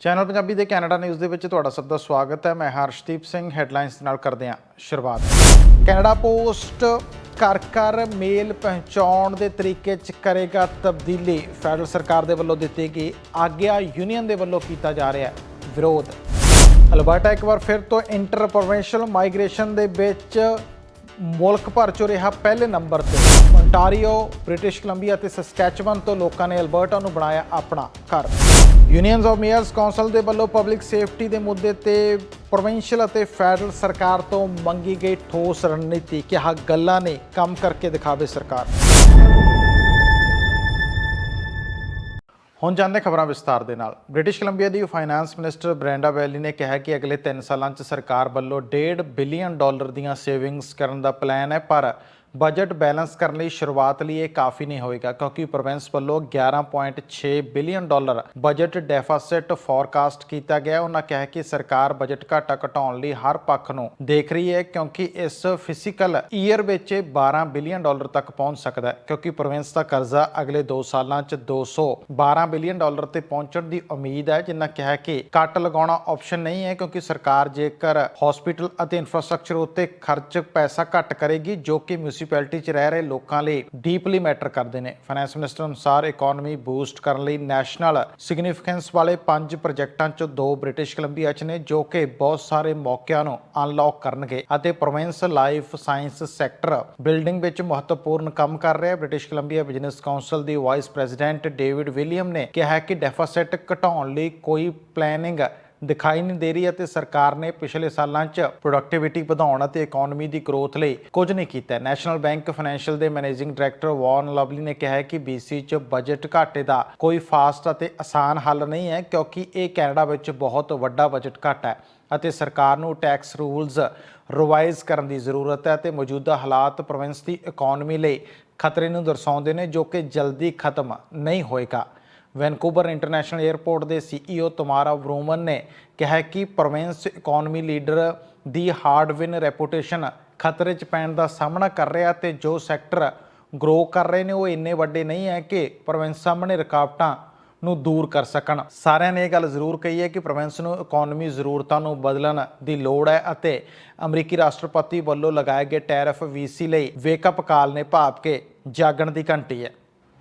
Channel Punjabi ਦੇ Canada news ਦੇ ਵਿੱਚ ਤੁਹਾਡਾ ਸਭ ਦਾ ਸਵਾਗਤ ਹੈ। ਮੈਂ ਹਰਸ਼ਦੀਪ ਸਿੰਘ ਹੈਡਲਾਈਨਸ ਨਾਲ ਕਰਦੇ ਹਾਂ ਸ਼ੁਰੂਆਤ। ਕੈਨੇਡਾ ਪੋਸਟ ਘਰ ਘਰ ਮੇਲ ਪਹੁੰਚਾਉਣ ਦੇ ਤਰੀਕੇ 'ਚ ਕਰੇਗਾ ਤਬਦੀਲੀ। ਫੈਡਰਲ ਸਰਕਾਰ ਦੇ ਵੱਲੋਂ ਦਿੱਤੀ ਗਈ ਆਗਿਆ ਯੂਨੀਅਨ ਦੇ ਵੱਲੋਂ ਕੀਤਾ ਜਾ ਰਿਹਾ ਹੈ ਵਿਰੋਧ। ਅਲਬਰਟਾ, ਇੱਕ ਵਾਰ ਫਿਰ ਤੋਂ ਇੰਟਰ ਪ੍ਰੋਵਿੰਸ਼ੀਅਲ ਮਾਈਗ੍ਰੇਸ਼ਨ ਦੇ ਵਿੱਚ ਮੁਲਕ ਭਰ ਚੋਂ ਰਿਹਾ ਪਹਿਲੇ ਨੰਬਰ ਤੇ। Ontario ਬ੍ਰਿਟਿਸ਼ ਕੋਲੰਬੀਆ ਤੇ ਸਸਕੈਚਵਨ ਤੋਂ ਲੋਕਾਂ ਨੇ ਅਲਬਰਟਾ ਨੂੰ ਬਣਾਇਆ ਆਪਣਾ ਘਰ। ਯੂਨੀਅਨਸ ਆਫ ਮੇਅਰਸ ਕਾਉਂਸਲ ਦੇ ਵੱਲੋਂ ਪਬਲਿਕ ਸੇਫਟੀ ਦੇ ਮੁੱਦੇ ਤੇ ਪ੍ਰੋਵਿੰਸ਼ੀਅਲ ਅਤੇ ਫੈਡਰਲ ਸਰਕਾਰ ਤੋਂ ਮੰਗੀ ਗਈ ਠੋਸ ਰਣਨੀਤੀ। ਕਿਹਾ ਗੱਲਾਂ ਨੇ, ਕੰਮ ਕਰਕੇ ਦਿਖਾਵੇ ਸਰਕਾਰ। ਹੁਣ ਜਾਣਦੇ ਖਬਰਾਂ ਵਿਸਤਾਰ ਦੇ ਨਾਲ। ਬ੍ਰਿਟਿਸ਼ ਕੋਲੰਬੀਆ ਦੀ ਫਾਈਨਾਂਸ ਮਿਨਿਸਟਰ ਬ੍ਰੈਂਡਾ ਵੈਲੀ ਨੇ ਕਿਹਾ ਕਿ ਅਗਲੇ 3 ਸਾਲਾਂ 'ਚ ਸਰਕਾਰ ਵੱਲੋਂ 1.5 ਬਿਲੀਅਨ ਡਾਲਰ ਦੀਆਂ ਸੇਵਿੰਗਸ ਕਰਨ ਦਾ ਪਲਾਨ ਹੈ, ਪਰ ਬਜਟ ਬੈਲੈਂਸ ਕਰਨ ਲਈ ਸ਼ੁਰੂਆਤ ਲਈ ਇਹ ਕਾਫੀ ਨਹੀਂ ਹੋਏਗਾ, ਕਿਉਂਕਿ ਪ੍ਰੋਵਿੰਸ ਵੱਲੋਂ 11.6 billion dollar budget deficit forecast ਕੀਤਾ ਗਿਆ। ਉਹਨਾਂ ਕਿਹਾ ਕਿ ਸਰਕਾਰ ਬਜਟ ਘਾਟਾ ਘਟਾਉਣ ਲਈ ਹਰ ਪੱਖ ਨੂੰ ਦੇਖ ਰਹੀ ਹੈ, ਕਿਉਂਕਿ ਇਸ ਫਿਜ਼ੀਕਲ ਈਅਰ ਵਿੱਚ 12 ਬਿਲੀਅਨ ਡਾਲਰ ਤੱਕ ਪਹੁੰਚ ਸਕਦਾ ਹੈ, ਕਿਉਂਕਿ ਪ੍ਰੋਵਿੰਸ ਦਾ ਕਰਜ਼ਾ ਅਗਲੇ 2 ਸਾਲਾਂ 'ਚ 212 ਬਿਲੀਅਨ ਡਾਲਰ ਤੇ ਪਹੁੰਚਣ ਦੀ ਉਮੀਦ ਹੈ ਜਿਨ੍ਹਾਂ ਕਿਹਾ ਕਿ ਕੱਟ ਲਗਾਉਣਾ ਆਪਸ਼ਨ ਨਹੀਂ ਹੈ, ਕਿਉਂਕਿ ਸਰਕਾਰ ਜੇਕਰ ਹਸਪੀਟਲ ਅਤੇ ਇਨਫਰਾਸਟ੍ਰਕਚਰ ਉੱਤੇ ਖਰਚ ਪੈਸਾ ਘੱਟ ਕਰੇਗੀ, ਜੋ ਕਿ ਮਿਊਨਿਸਪੈਲਿਟੀ 'ਚ ਰਹਿ ਰਹੇ ਲੋਕਾਂ ਲਈ ਡੀਪਲੀ ਮੈਟਰ ਕਰਦੇ ਨੇ। ਫਾਈਨੈਂਸ ਮਿਨਿਸਟਰ ਅਨੁਸਾਰ ਇਕਨੋਮੀ ਬੂਸਟ ਕਰਨ ਲਈ ਨੈਸ਼ਨਲ ਸਿਗਨੀਫੀਕੈਂਸ ਵਾਲੇ ਪੰਜ ਪ੍ਰੋਜੈਕਟਾਂ ਚੋਂ ਦੋ ਬ੍ਰਿਟਿਸ਼ ਕੋਲੰਬੀਆ 'ਚ ਨੇ, ਜੋ ਕਿ ਬਹੁਤ ਸਾਰੇ ਮੌਕਿਆਂ ਨੂੰ ਅਨਲੌਕ ਕਰਨਗੇ ਅਤੇ province life science sector building ਵਿੱਚ ਮਹੱਤਵਪੂਰਨ ਕੰਮ ਕਰ ਰਿਹਾ ਹੈ। ਬ੍ਰਿਟਿਸ਼ ਕੋਲੰਬੀਆ ਬਿਜ਼ਨਸ ਕਾਉਂਸਲ ਦੀ ਵਾਈਸ ਪ੍ਰੈਜ਼ੀਡੈਂਟ ਡੇਵਿਡ ਵਿਲੀਅਮ ਨੇ ਕਿਹਾ ਕਿ ਡੈਫਿਸਿਟ ਘਟਾਉਣ ਲਈ ਕੋਈ ਪਲੈਨਿੰਗ ਦਿਖਾਈ ਨਹੀਂ ਦੇ ਰਹੀ ਅਤੇ ਸਰਕਾਰ ਨੇ ਪਿਛਲੇ ਸਾਲਾਂ 'ਚ ਪ੍ਰੋਡਕਟਿਵਿਟੀ ਵਧਾਉਣ ਅਤੇ ਇਕਨੋਮੀ ਦੀ ਗਰੋਥ ਲਈ ਕੁਝ ਨਹੀਂ ਕੀਤਾ। ਨੈਸ਼ਨਲ ਬੈਂਕ ਫਾਈਨੈਂਸ਼ੀਅਲ ਦੇ ਮੈਨੇਜਿੰਗ ਡਾਇਰੈਕਟਰ ਵਾਰਨ ਲਵਲੀ ਨੇ ਕਿਹਾ ਹੈ ਕਿ BC 'ਚ ਬਜਟ ਘਾਟੇ ਦਾ ਕੋਈ ਫਾਸਟ ਅਤੇ ਆਸਾਨ ਹੱਲ ਨਹੀਂ ਹੈ, ਕਿਉਂਕਿ ਇਹ ਕੈਨੇਡਾ ਵਿੱਚ ਬਹੁਤ ਵੱਡਾ ਬਜਟ ਘਾਟਾ ਹੈ ਅਤੇ ਸਰਕਾਰ ਨੂੰ ਟੈਕਸ ਰੂਲਸ ਰਿਵਾਈਜ਼ ਕਰਨ ਦੀ ਜ਼ਰੂਰਤ ਹੈ ਅਤੇ ਮੌਜੂਦਾ ਹਾਲਾਤ ਪ੍ਰੋਵਿੰਸ ਦੀ ਇਕਨੋਮੀ ਲਈ ਖਤਰੇ ਨੂੰ ਦਰਸਾਉਂਦੇ ਨੇ, ਜੋ ਕਿ ਜਲਦੀ ਖਤਮ ਨਹੀਂ ਹੋਏਗਾ। ਵੈਨਕੂਵਰ ਇੰਟਰਨੈਸ਼ਨਲ 에ਅਰਪੋਰਟ ਦੇ ਸੀਈਓ ਤੁਮਾਰਾ ਵਰੂਮਨ ਨੇ ਕਿਹਾ ਕਿ ਪ੍ਰੋਵਿੰਸ ਇਕਨੋਮੀ ਲੀਡਰ ਦੀ ਹਾਰਡ ਵਿਨ ਰੈਪੂਟੇਸ਼ਨ ਖਤਰੇ 'ਚ ਪੈਣ ਦਾ ਸਾਹਮਣਾ ਕਰ ਰਿਹਾ ਤੇ ਜੋ ਸੈਕਟਰ ਗਰੋ ਕਰ ਰਹੇ ਨੇ, ਉਹ ਇੰਨੇ ਵੱਡੇ ਨਹੀਂ ਹੈ ਕਿ ਪ੍ਰੋਵਿੰਸ ਸਾਹਮਣੇ ਰੁਕਾਵਟਾਂ ਨੂੰ ਦੂਰ ਕਰ ਸਕਣ। ਸਾਰਿਆਂ ਨੇ ਇਹ ਗੱਲ ਜ਼ਰੂਰ ਕਹੀ ਹੈ ਕਿ ਪ੍ਰੋਵਿੰਸ ਨੂੰ ਇਕਨੋਮੀ ਜ਼ਰੂਰਤਾਂ ਨੂੰ ਬਦਲਣ ਦੀ ਲੋੜ ਹੈ ਅਤੇ ਅਮਰੀਕੀ ਰਾਸ਼ਟਰਪਤੀ ਵੱਲੋਂ ਲਗਾਏ ਗਏ ਟੈਰਿਫ ਵੀਸੀ ਲਈ ਵੇਕਅਪ ਕਾਲ ਨੇ ਭਾਵ ਕੇ ਜਾਗਣ ਦੀ ਘੰਟੀ ਹੈ।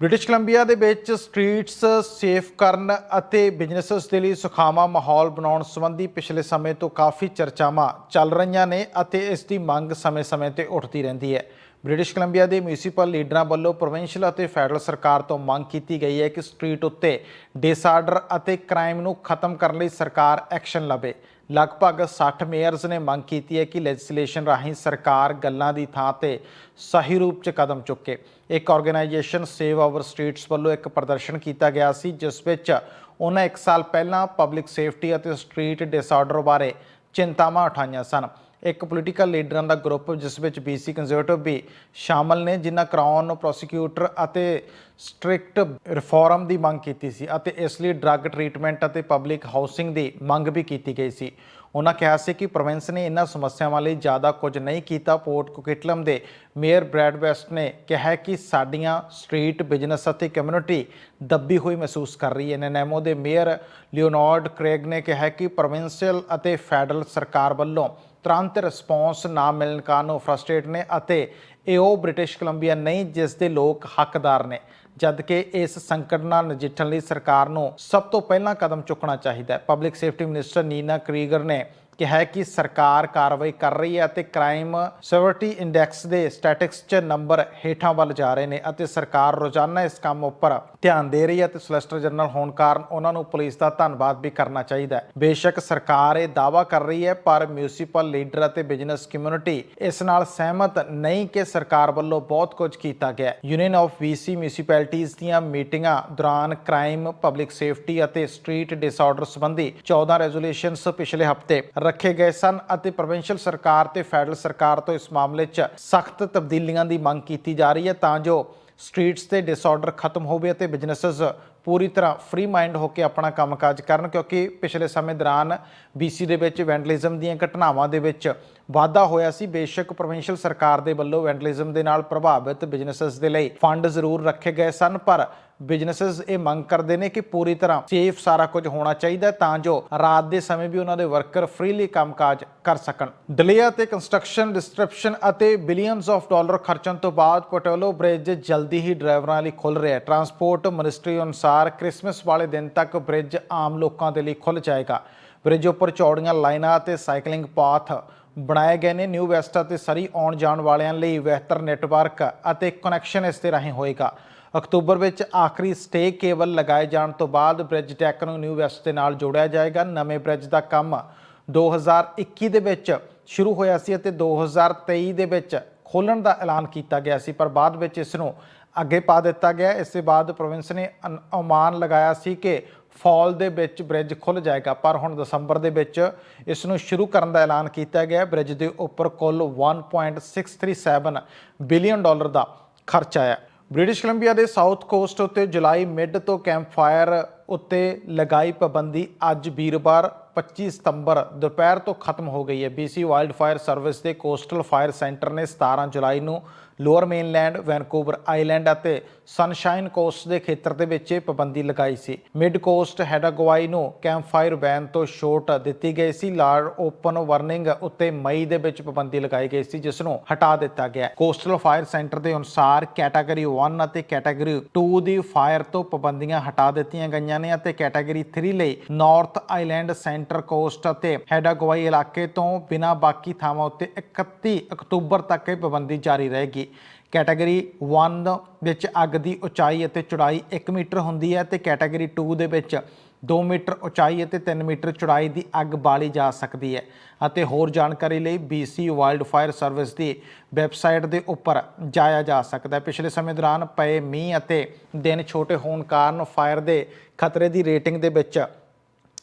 ਬ੍ਰਿਟਿਸ਼ ਕੋਲੰਬੀਆ ਦੇ ਵਿੱਚ ਸਟਰੀਟਸ ਸੇਫ ਕਰਨ ਅਤੇ ਬਿਜ਼ਨੈਸਸ ਦੇ ਲਈ ਸੁਖਾਵਾਂ ਮਾਹੌਲ ਬਣਾਉਣ ਸੰਬੰਧੀ ਪਿਛਲੇ ਸਮੇਂ ਤੋਂ ਕਾਫੀ ਚਰਚਾਵਾਂ ਚੱਲ ਰਹੀਆਂ ਨੇ ਅਤੇ ਇਸ ਦੀ ਮੰਗ ਸਮੇਂ-ਸਮੇਂ ਤੇ ਉੱਠਦੀ ਰਹਿੰਦੀ ਹੈ। ਬ੍ਰਿਟਿਸ਼ ਕੋਲੰਬੀਆ ਦੇ ਮਿਊਨਿਸਪਲ ਲੀਡਰਾਂ ਵੱਲੋਂ ਪ੍ਰੋਵਿੰਸ਼ੀਅਲ ਅਤੇ ਫੈਡਰਲ ਸਰਕਾਰ ਤੋਂ ਮੰਗ ਕੀਤੀ ਗਈ ਹੈ ਕਿ ਸਟਰੀਟ ਉੱਤੇ ਡਿਸਆਰਡਰ ਅਤੇ ਕ੍ਰਾਈਮ ਨੂੰ ਖਤਮ ਕਰਨ ਲਈ ਸਰਕਾਰ ਐਕਸ਼ਨ ਲਵੇ। ਲਗਭਗ 60 ਮੇਅਰਸ ਨੇ ਮੰਗ ਕੀਤੀ ਹੈ ਕਿ ਲੈਜਿਸਲੇਸ਼ਨ ਰਾਹੀਂ ਸਰਕਾਰ ਗੱਲਾਂ ਦੀ ਥਾਂ ਤੇ ਸਹੀ ਰੂਪ 'ਚ ਕਦਮ ਚੁੱਕੇ। ਇੱਕ ਆਰਗੇਨਾਈਜੇਸ਼ਨ ਸੇਵ ਆਵਰ ਸਟਰੀਟਸ ਵੱਲੋਂ ਇੱਕ ਪ੍ਰਦਰਸ਼ਨ ਕੀਤਾ ਗਿਆ ਸੀ, ਜਿਸ ਵਿੱਚ ਉਹਨਾਂ ਇੱਕ ਸਾਲ ਪਹਿਲਾਂ ਪਬਲਿਕ ਸੇਫਟੀ ਅਤੇ ਸਟਰੀਟ ਡਿਸਆਰਡਰ ਬਾਰੇ ਚਿੰਤਾਵਾਂ ਉਠਾਈਆਂ ਸਨ। ਇੱਕ ਪੋਲੀਟੀਕਲ ਲੀਡਰਾਂ ਦਾ ਗਰੁੱਪ ਜਿਸ ਵਿੱਚ BC ਕੰਜ਼ਰਵੇਟਿਵ ਵੀ ਸ਼ਾਮਲ ਨੇ, ਜਿਨ੍ਹਾਂ ਕਰਾਊਨ ਪ੍ਰੋਸੀਕਿਊਟਰ ਅਤੇ ਸਟ੍ਰਿਕਟ ਰਿਫਾਰਮ ਦੀ ਮੰਗ ਕੀਤੀ ਸੀ ਅਤੇ ਇਸ ਲਈ ਡਰੱਗ ਟ੍ਰੀਟਮੈਂਟ ਅਤੇ ਪਬਲਿਕ ਹਾਊਸਿੰਗ ਦੀ ਮੰਗ ਵੀ ਕੀਤੀ ਗਈ ਸੀ। ਉਹਨਾਂ ਕਿਹਾ ਸੀ ਕਿ ਪ੍ਰੋਵਿੰਸ ਨੇ ਇਹਨਾਂ ਸਮੱਸਿਆਵਾਂ ਲਈ ਜ਼ਿਆਦਾ ਕੁਝ ਨਹੀਂ ਕੀਤਾ। ਪੋਰਟ ਕੁਕਿਟਲਮ ਦੇ ਮੇਅਰ ਬ੍ਰੈਡ ਵੈਸਟ ਨੇ ਕਿਹਾ ਕਿ ਸਾਡੀਆਂ ਸਟਰੀਟ ਬਿਜ਼ਨਸ ਅਤੇ ਕਮਿਊਨਿਟੀ ਦੱਬੀ ਹੋਈ ਮਹਿਸੂਸ ਕਰ ਰਹੀ ਹੈ। ਨੈਨੈਮੋ ਦੇ ਮੇਅਰ ਲਿਓਨਾਰਡ ਕ੍ਰੇਗ ਨੇ ਕਿਹਾ ਕਿ ਪ੍ਰੋਵਿੰਸ਼ੀਅਲ ਅਤੇ ਫੈਡਰਲ ਸਰਕਾਰ ਵੱਲੋਂ ਤੁਰੰਤ ਰਿਸਪੌਂਸ ਨਾ ਮਿਲਣ ਕਾਰਨ ਉਹ ਫਰਸਟ੍ਰੇਟ ਨੇ ਅਤੇ ਇਹ ਉਹ ਬ੍ਰਿਟਿਸ਼ ਕੋਲੰਬੀਆ ਨਹੀਂ, ਜਿਸ ਦੇ ਲੋਕ ਹੱਕਦਾਰ ਨੇ। ਜਦ ਕਿ ਇਸ ਸੰਕਟ ਨਾਲ ਨਜਿੱਠਣ ਲਈ ਸਰਕਾਰ ਨੂੰ ਸਭ ਤੋਂ ਪਹਿਲਾਂ ਕਦਮ ਚੁੱਕਣਾ ਚਾਹੀਦਾ ਹੈ। Public safety minister Nina Krieger ਨੇ ਕਿਹਾ ਕਿ ਸਰਕਾਰ ਕਾਰਵਾਈ ਕਰ ਰਹੀ ਹੈ ਅਤੇ ਕ੍ਰਾਈਮ ਸਿਵਰਟੀ ਇੰਡੈਕਸ ਦੇ ਸਟੈਟਿਕਸ 'ਚ ਨੰਬਰ ਹੇਠਾਂ ਵੱਲ ਜਾ ਰਹੇ ਨੇ ਅਤੇ ਸਰਕਾਰ ਰੋਜ਼ਾਨਾ ਇਸ ਕੰਮ ਉੱਪਰ ਧਿਆਨ ਦੇ ਰਹੀ ਹੈ ਤੇ ਸੋਲਿਸਟਰ ਜਨਰਲ ਹੋਣ ਕਾਰਨ ਉਹਨਾਂ ਨੂੰ ਪੁਲਿਸ ਦਾ ਧੰਨਵਾਦ ਵੀ ਕਰਨਾ ਚਾਹੀਦਾ ਹੈ। ਬੇਸ਼ੱਕ ਸਰਕਾਰ ਇਹ ਦਾਅਵਾ ਕਰ ਰਹੀ ਹੈ, ਪਰ ਮਿਊਨਿਸਪਲ ਲੀਡਰ ਅਤੇ ਬਿਜ਼ਨਸ ਕਮਿਊਨਿਟੀ ਇਸ ਨਾਲ ਸਹਿਮਤ ਨਹੀਂ ਕਿ ਸਰਕਾਰ ਵੱਲੋਂ ਬਹੁਤ ਕੁਝ ਕੀਤਾ ਗਿਆ ਹੈ। ਯੂਨੀਅਨ ਆਫ ਵੀਸੀ ਮਿਊਨਿਸਪੈਲਿਟੀਜ਼ ਦੀਆਂ ਮੀਟਿੰਗਾਂ ਦੌਰਾਨ ਕ੍ਰਾਈਮ ਪਬਲਿਕ ਸੇਫਟੀ ਅਤੇ ਸਟਰੀਟ ਡਿਸਆਰਡਰ ਸੰਬੰਧੀ 14 ਰੈਜ਼ੋਲੂਸ਼ਨਸ ਪਿਛਲੇ ਹਫ਼ਤੇ ਰੱਖੇ ਗਏ ਸਨ ਅਤੇ ਪ੍ਰੋਵਿੰਸ਼ੀਅਲ ਸਰਕਾਰ ਤੇ ਫੈਡਰਲ ਸਰਕਾਰ ਤੋਂ ਇਸ ਮਾਮਲੇ 'ਚ ਸਖਤ ਤਬਦੀਲੀਆਂ ਦੀ ਮੰਗ ਕੀਤੀ ਜਾ ਰਹੀ ਹੈ ਤਾਂ ਜੋ ਸਟਰੀਟਸ ਤੇ ਡਿਸਆਰਡਰ ਖਤਮ ਹੋਵੇ ਅਤੇ ਬਿਜ਼ਨੈਸਸ ਪੂਰੀ ਤਰ੍ਹਾਂ ਫ੍ਰੀ ਮਾਈਂਡ ਹੋ ਕੇ ਆਪਣਾ ਕੰਮਕਾਜ ਕਰਨ, ਕਿਉਂਕਿ ਪਿਛਲੇ ਸਮੇਂ ਦੌਰਾਨ BC ਦੇ ਵਿੱਚ ਵੈਂਡਲਿਜ਼ਮ ਦੀਆਂ ਘਟਨਾਵਾਂ ਦੇ ਵਿੱਚ ਵਾਧਾ ਹੋਇਆ ਸੀ। ਬੇਸ਼ੱਕ ਪ੍ਰੋਵਿੰਸ਼ੀਅਲ ਸਰਕਾਰ ਦੇ ਵੱਲੋਂ ਵੈਂਡਲਿਜ਼ਮ ਦੇ ਨਾਲ ਪ੍ਰਭਾਵਿਤ ਬਿਜ਼ਨੈਸਸ ਦੇ ਲਈ ਫੰਡ ਜ਼ਰੂਰ ਰੱਖੇ ਗਏ ਸਨ, ਪਰ ਬਿਜ਼ਨੈਸਸ ਇਹ ਮੰਗ ਕਰਦੇ ਨੇ ਕਿ ਪੂਰੀ ਤਰ੍ਹਾਂ ਸੇਫ ਸਾਰਾ ਕੁਝ ਹੋਣਾ ਚਾਹੀਦਾ ਤਾਂ ਜੋ ਰਾਤ ਦੇ ਸਮੇਂ ਵੀ ਉਹਨਾਂ ਦੇ ਵਰਕਰ ਫ੍ਰੀਲੀ ਕੰਮਕਾਜ ਕਰ ਸਕਣ। ਡਿਲੇ ਅਤੇ ਕੰਸਟਰਕਸ਼ਨ ਡਿਸਟਰਪਸ਼ਨ ਅਤੇ ਬਿਲੀਅਨਸ ਆਫ ਡਾਲਰ ਖਰਚਣ ਤੋਂ ਬਾਅਦ ਪੋਟੋਲੋ ਬ੍ਰਿਜ ਜਲਦੀ ਹੀ ਡਰਾਈਵਰਾਂ ਲਈ ਖੁੱਲ ਰਿਹਾ ਹੈ। ਟਰਾਂਸਪੋਰਟ ਮਿਨਿਸਟਰੀ ਅਨੁਸਾਰ ਕ੍ਰਿਸਮਸ ਵਾਲੇ ਦਿਨ ਤੱਕ ਬ੍ਰਿਜ ਆਮ ਲੋਕਾਂ ਦੇ ਲਈ ਖੁੱਲ ਜਾਏਗਾ। ਬ੍ਰਿਜ ਉੱਪਰ ਚੌੜੀਆਂ ਲਾਈਨਾਂ ਅਤੇ ਸਾਈਕਲਿੰਗ ਪਾਥ ਬਣਾਏ ਗਏ ਨੇ। ਨਿਊ ਵੈਸਟ ਅਤੇ ਸਰੀ ਆਉਣ ਜਾਣ ਵਾਲਿਆਂ ਲਈ ਬਿਹਤਰ ਨੈਟਵਰਕ ਅਤੇ ਕਨੈਕਸ਼ਨ ਇਸ ਦੇ ਰਾਹੀਂ ਹੋਏਗਾ। ਅਕਤੂਬਰ ਵਿੱਚ ਆਖਰੀ ਸਟੇ ਕੇਬਲ ਲਗਾਏ ਜਾਣ ਤੋਂ ਬਾਅਦ ਬ੍ਰਿਜ ਟੈਕ ਨੂੰ ਨਿਊ ਵੈਸਟ ਦੇ ਨਾਲ ਜੋੜਿਆ ਜਾਏਗਾ। ਨਵੇਂ ਬ੍ਰਿਜ ਦਾ ਕੰਮ 2021 ਦੇ ਵਿੱਚ ਸ਼ੁਰੂ ਹੋਇਆ ਸੀ ਅਤੇ 2023 ਦੇ ਵਿੱਚ ਖੋਲਣ ਦਾ ਐਲਾਨ ਕੀਤਾ ਗਿਆ ਸੀ, ਪਰ ਬਾਅਦ ਵਿੱਚ ਇਸ ਨੂੰ ਅੱਗੇ ਪਾ ਦਿੱਤਾ ਗਿਆ। ਇਸ ਤੋਂ ਬਾਅਦ ਪ੍ਰੋਵਿੰਸ ਨੇ ਅਨ- ਅਨੁਮਾਨ ਲਗਾਇਆ ਸੀ ਕਿ ਫਾਲ ਦੇ ਵਿੱਚ ਬ੍ਰਿਜ ਖੁੱਲ ਜਾਏਗਾ, ਪਰ ਹੁਣ ਦਸੰਬਰ ਦੇ ਵਿੱਚ ਇਸ ਨੂੰ ਸ਼ੁਰੂ ਕਰਨ ਦਾ ਐਲਾਨ ਕੀਤਾ ਗਿਆ। ਬ੍ਰਿਜ ਦੇ ਉੱਪਰ ਕੁੱਲ 1.637 ਬਿਲੀਅਨ ਡਾਲਰ ਦਾ ਖਰਚ ਆਇਆ। ਬ੍ਰਿਟਿਸ਼ ਕੋਲੰਬੀਆ ਦੇ ਸਾਊਥ ਕੋਸਟ ਉੱਤੇ ਜੁਲਾਈ ਮਿਡ ਤੋਂ ਕੈਂਪ ਫਾਇਰ ਉੱਤੇ ਲਗਾਈ ਪਾਬੰਦੀ ਅੱਜ ਵੀਰਵਾਰ 25 ਸਤੰਬਰ ਦੁਪਹਿਰ ਤੋਂ ਖਤਮ ਹੋ ਗਈ ਹੈ। BC ਵਾਈਲਡ ਫਾਇਰ ਸਰਵਿਸ ਦੇ ਕੋਸਟਲ ਫਾਇਰ ਸੈਂਟਰ ਨੇ 17 ਜੁਲਾਈ ਨੂੰ ਲੋਅਰ ਮੇਨਲੈਂਡ ਵੈਨਕੂਵਰ ਆਈਲੈਂਡ ਅਤੇ ਸਨਸ਼ਾਈਨ ਕੋਸਟ ਦੇ ਖੇਤਰ ਦੇ ਵਿੱਚ ਇਹ ਪਾਬੰਦੀ ਲਗਾਈ ਸੀ। ਮਿਡ ਕੋਸਟ ਹੈਡਾਗਵਾਈ ਨੂੰ ਕੈਂਪ ਫਾਇਰ ਬੈਨ ਤੋਂ ਛੋਟ ਦਿੱਤੀ ਗਈ ਸੀ। ਲਾਰ ਓਪਨ ਵਾਰਨਿੰਗ ਉੱਤੇ ਮਈ ਦੇ ਵਿੱਚ ਪਾਬੰਦੀ ਲਗਾਈ ਗਈ ਸੀ, ਜਿਸ ਨੂੰ ਹਟਾ ਦਿੱਤਾ ਗਿਆ। ਕੋਸਟਲ ਫਾਇਰ ਸੈਂਟਰ ਦੇ ਅਨੁਸਾਰ ਕੈਟਾਗਰੀ 1 ਅਤੇ ਕੈਟਾਗਰੀ 2 ਦੀ ਫਾਇਰ ਤੋਂ ਪਾਬੰਦੀਆਂ ਹਟਾ ਦਿੱਤੀਆਂ ਗਈਆਂ ਨੇ ਅਤੇ ਕੈਟਾਗਰੀ 3 ਲਈ ਨਾਰਥ ਆਈਲੈਂਡ ਸੈਂਟਰ ਕੋਸਟ ਅਤੇ ਹੈਡਾਗਵਾਈ ਇਲਾਕੇ ਤੋਂ ਬਿਨਾਂ ਬਾਕੀ ਥਾਵਾਂ ਉੱਤੇ 31 ਅਕਤੂਬਰ ਤੱਕ ਇਹ ਪਾਬੰਦੀ ਜਾਰੀ ਰਹੇਗੀ। ਕੈਟਾਗਰੀ 1 ਵਿੱਚ ਅੱਗ ਦੀ ਉਚਾਈ ਅਤੇ ਚੌੜਾਈ 1 ਮੀਟਰ ਹੁੰਦੀ ਹੈ ਤੇ ਕੈਟਾਗਰੀ 2 ਦੇ ਵਿੱਚ 2 ਮੀਟਰ ਉਚਾਈ ਅਤੇ 3 ਮੀਟਰ ਚੌੜਾਈ ਦੀ ਅੱਗ ਬਾਲੀ ਜਾ ਸਕਦੀ ਹੈ। ਅਤੇ ਹੋਰ ਜਾਣਕਾਰੀ ਲਈ BC ਵਾਈਲਡ ਫਾਇਰ ਸਰਵਿਸ ਦੀ ਵੈਬਸਾਈਟ ਦੇ ਉੱਪਰ ਜਾਇਆ ਜਾ ਸਕਦਾ ਹੈ। ਪਿਛਲੇ ਸਮੇਂ ਦੌਰਾਨ ਪਏ ਮੀਂਹ ਅਤੇ ਦਿਨ ਛੋਟੇ ਹੋਣ ਕਾਰਨ ਫਾਇਰ ਦੇ ਖਤਰੇ ਦੀ ਰੇਟਿੰਗ ਦੇ ਵਿੱਚ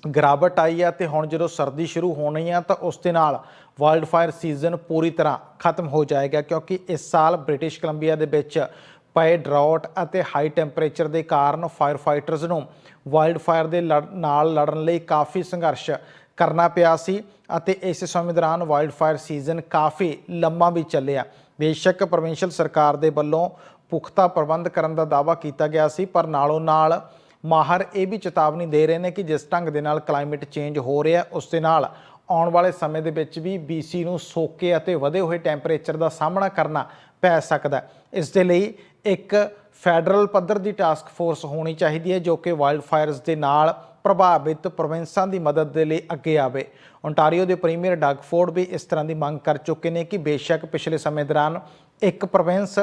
ਗਿਰਾਵਟ ਆਈ ਆ ਤੇ ਹੁਣ ਜਦੋਂ ਸਰਦੀ ਸ਼ੁਰੂ ਹੋਣੀ ਆ ਤਾਂ ਉਸ ਦੇ ਨਾਲ ਵਾਈਲਡ ਫਾਇਰ ਸੀਜ਼ਨ ਪੂਰੀ ਤਰ੍ਹਾਂ ਖਤਮ ਹੋ ਜਾਏਗਾ ਕਿਉਂਕਿ ਇਸ ਸਾਲ ਬ੍ਰਿਟਿਸ਼ ਕੋਲੰਬੀਆ ਦੇ ਵਿੱਚ ਪਏ ਡਰਾਊਟ ਅਤੇ ਹਾਈ ਟੈਂਪਰੇਚਰ ਦੇ ਕਾਰਨ ਫਾਇਰ ਫਾਈਟਰਸ ਨੂੰ ਵਾਈਲਡ ਫਾਇਰ ਦੇ ਲੜ- ਨਾਲ ਲੜਨ ਲਈ ਕਾਫੀ ਸੰਘਰਸ਼ ਕਰਨਾ ਪਿਆ ਸੀ ਅਤੇ ਇਸ ਸਮੇਂ ਦੌਰਾਨ ਵਾਈਲਡ ਫਾਇਰ ਸੀਜ਼ਨ ਕਾਫੀ ਲੰਮਾ ਵੀ ਚੱਲਿਆ। ਬੇਸ਼ੱਕ ਪ੍ਰੋਵਿੰਸ਼ੀਅਲ ਸਰਕਾਰ ਦੇ ਵੱਲੋਂ ਪੁਖਤਾ ਪ੍ਰਬੰਧ ਕਰਨ ਦਾ ਦਾਅਵਾ ਕੀਤਾ ਗਿਆ ਸੀ, ਪਰ ਨਾਲੋਂ ਨਾਲ ਮਾਹਰ ਇਹ ਵੀ ਚੇਤਾਵਨੀ ਦੇ ਰਹੇ ਨੇ ਕਿ ਜਿਸ ਢੰਗ ਦੇ ਨਾਲ ਕਲਾਈਮੇਟ ਚੇਂਜ ਹੋ ਰਿਹਾ, ਉਸ ਦੇ ਨਾਲ ਆਉਣ ਵਾਲੇ ਸਮੇਂ ਦੇ ਵਿੱਚ ਵੀ BC ਨੂੰ ਸੋਕੇ ਅਤੇ ਵਧੇ ਹੋਏ ਟੈਂਪਰੇਚਰ ਦਾ ਸਾਹਮਣਾ ਕਰਨਾ ਪੈ ਸਕਦਾ ਹੈ। ਇਸ ਦੇ ਲਈ ਇੱਕ ਫੈਡਰਲ ਪੱਧਰ ਦੀ ਟਾਸਕ ਫੋਰਸ ਹੋਣੀ ਚਾਹੀਦੀ ਹੈ, ਜੋ ਕਿ ਵਾਈਲਡ ਫਾਇਰਸ ਦੇ ਨਾਲ ਪ੍ਰਭਾਵਿਤ ਪ੍ਰੋਵਿੰਸਾਂ ਦੀ ਮਦਦ ਦੇ ਲਈ ਅੱਗੇ ਆਵੇ ਓਨਟਾਰੀਓ ਦੇ ਪ੍ਰੀਮੀਅਰ ਡਾਗਫੋਰਡ ਵੀ ਇਸ ਤਰ੍ਹਾਂ ਦੀ ਮੰਗ ਕਰ ਚੁੱਕੇ ਨੇ ਕਿ ਬੇਸ਼ੱਕ ਪਿਛਲੇ ਸਮੇਂ ਦੌਰਾਨ ਇੱਕ ਪ੍ਰੋਵਿੰਸ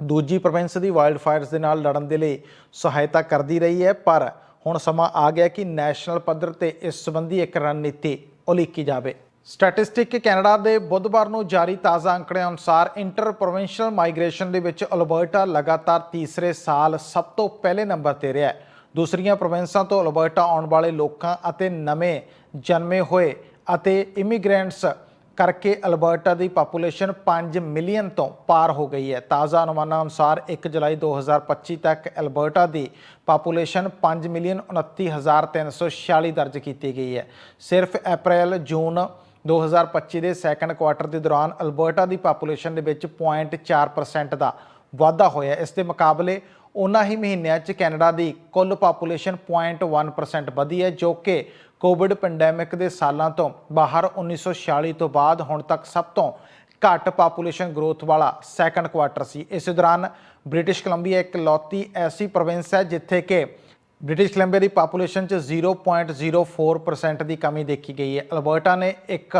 ਦੂਜੀ ਪ੍ਰੋਵਿੰਸ ਦੀ ਵਾਈਲਡ ਫਾਇਰਸ ਦੇ ਨਾਲ ਲੜਨ ਦੇ ਲਈ ਸਹਾਇਤਾ ਕਰਦੀ ਰਹੀ ਹੈ, ਪਰ ਹੁਣ ਸਮਾਂ ਆ ਗਿਆ ਕਿ ਨੈਸ਼ਨਲ ਪੱਧਰ ਤੇ ਇਸ ਸੰਬੰਧੀ ਇੱਕ ਰਣਨੀਤੀ ਉਲੀਕੀ ਜਾਵੇ। ਸਟੈਟਿਸਟਿਕ ਕੈਨੇਡਾ ਦੇ ਬੁੱਧਵਾਰ ਨੂੰ ਜਾਰੀ ਤਾਜ਼ਾ ਅੰਕੜਿਆਂ ਅਨੁਸਾਰ ਇੰਟਰ ਪ੍ਰੋਵਿੰਸ਼ੀਅਲ ਮਾਈਗ੍ਰੇਸ਼ਨ ਦੇ ਵਿੱਚ ਅਲਬਰਟਾ ਲਗਾਤਾਰ ਤੀਸਰੇ ਸਾਲ ਸਭ ਤੋਂ ਪਹਿਲੇ ਨੰਬਰ ਤੇ ਰਿਹਾ ਹੈ। ਦੂਸਰੀਆਂ ਪ੍ਰੋਵਿੰਸਾਂ ਤੋਂ ਅਲਬਰਟਾ ਆਉਣ ਵਾਲੇ ਲੋਕਾਂ ਅਤੇ ਨਵੇਂ ਜਨਮੇ ਹੋਏ ਅਤੇ ਇਮੀਗ੍ਰੈਂਟਸ ਕਰਕੇ ਅਲਬਰਟਾ ਦੀ ਪਾਪੂਲੇਸ਼ਨ 5 ਮਿਲੀਅਨ ਤੋਂ ਪਾਰ ਹੋ ਗਈ ਹੈ। ਤਾਜ਼ਾ ਅਨੁਮਾਨਾਂ ਅਨੁਸਾਰ 1 ਜੁਲਾਈ 2025 ਤੱਕ ਅਲਬਰਟਾ ਦੀ ਪਾਪੂਲੇਸ਼ਨ 5 ਮਿਲੀਅਨ 29346 ਦਰਜ ਕੀਤੀ ਗਈ ਹੈ। ਸਿਰਫ ਅਪ੍ਰੈਲ, ਜੂਨ 2025 ਦੇ ਸੈਕੰਡ ਕੁਆਰਟਰ ਦੇ ਦੌਰਾਨ ਅਲਬਰਟਾ ਦੀ ਪਾਪੂਲੇਸ਼ਨ ਦੇ ਵਿੱਚ 0.4% ਦਾ ਵਾਧਾ ਹੋਇਆ ਇਸ ਦੇ ਮੁਕਾਬਲੇ ਉਹਨਾਂ ਹੀ ਮਹੀਨਿਆਂ 'ਚ ਕੈਨੇਡਾ ਦੀ ਕੁੱਲ ਪਾਪੂਲੇਸ਼ਨ 0.1% ਵਧੀ ਹੈ, ਜੋ ਕਿ ਕੋਵਿਡ ਪੈਂਡੈਮਿਕ ਦੇ ਸਾਲਾਂ ਤੋਂ ਬਾਹਰ 1946 ਤੋਂ ਬਾਅਦ ਹੁਣ ਤੱਕ ਸਭ ਤੋਂ ਘੱਟ ਪਾਪੂਲੇਸ਼ਨ ਗਰੋਥ ਵਾਲਾ ਸੈਕੰਡ ਕੁਆਟਰ ਸੀ। ਇਸ ਦੌਰਾਨ ਬ੍ਰਿਟਿਸ਼ ਕੋਲੰਬੀਆ ਇੱਕ ਲੌਤੀ ਐਸੀ ਪ੍ਰੋਵਿੰਸ ਹੈ ਜਿੱਥੇ ਕਿ ਬ੍ਰਿਟਿਸ਼ ਕੋਲੰਬੀਆ ਦੀ ਪਾਪੂਲੇਸ਼ਨ 'ਚ 0.04% ਦੀ ਕਮੀ ਦੇਖੀ ਗਈ ਹੈ। ਅਲਬਰਟਾ ਨੇ ਇੱਕ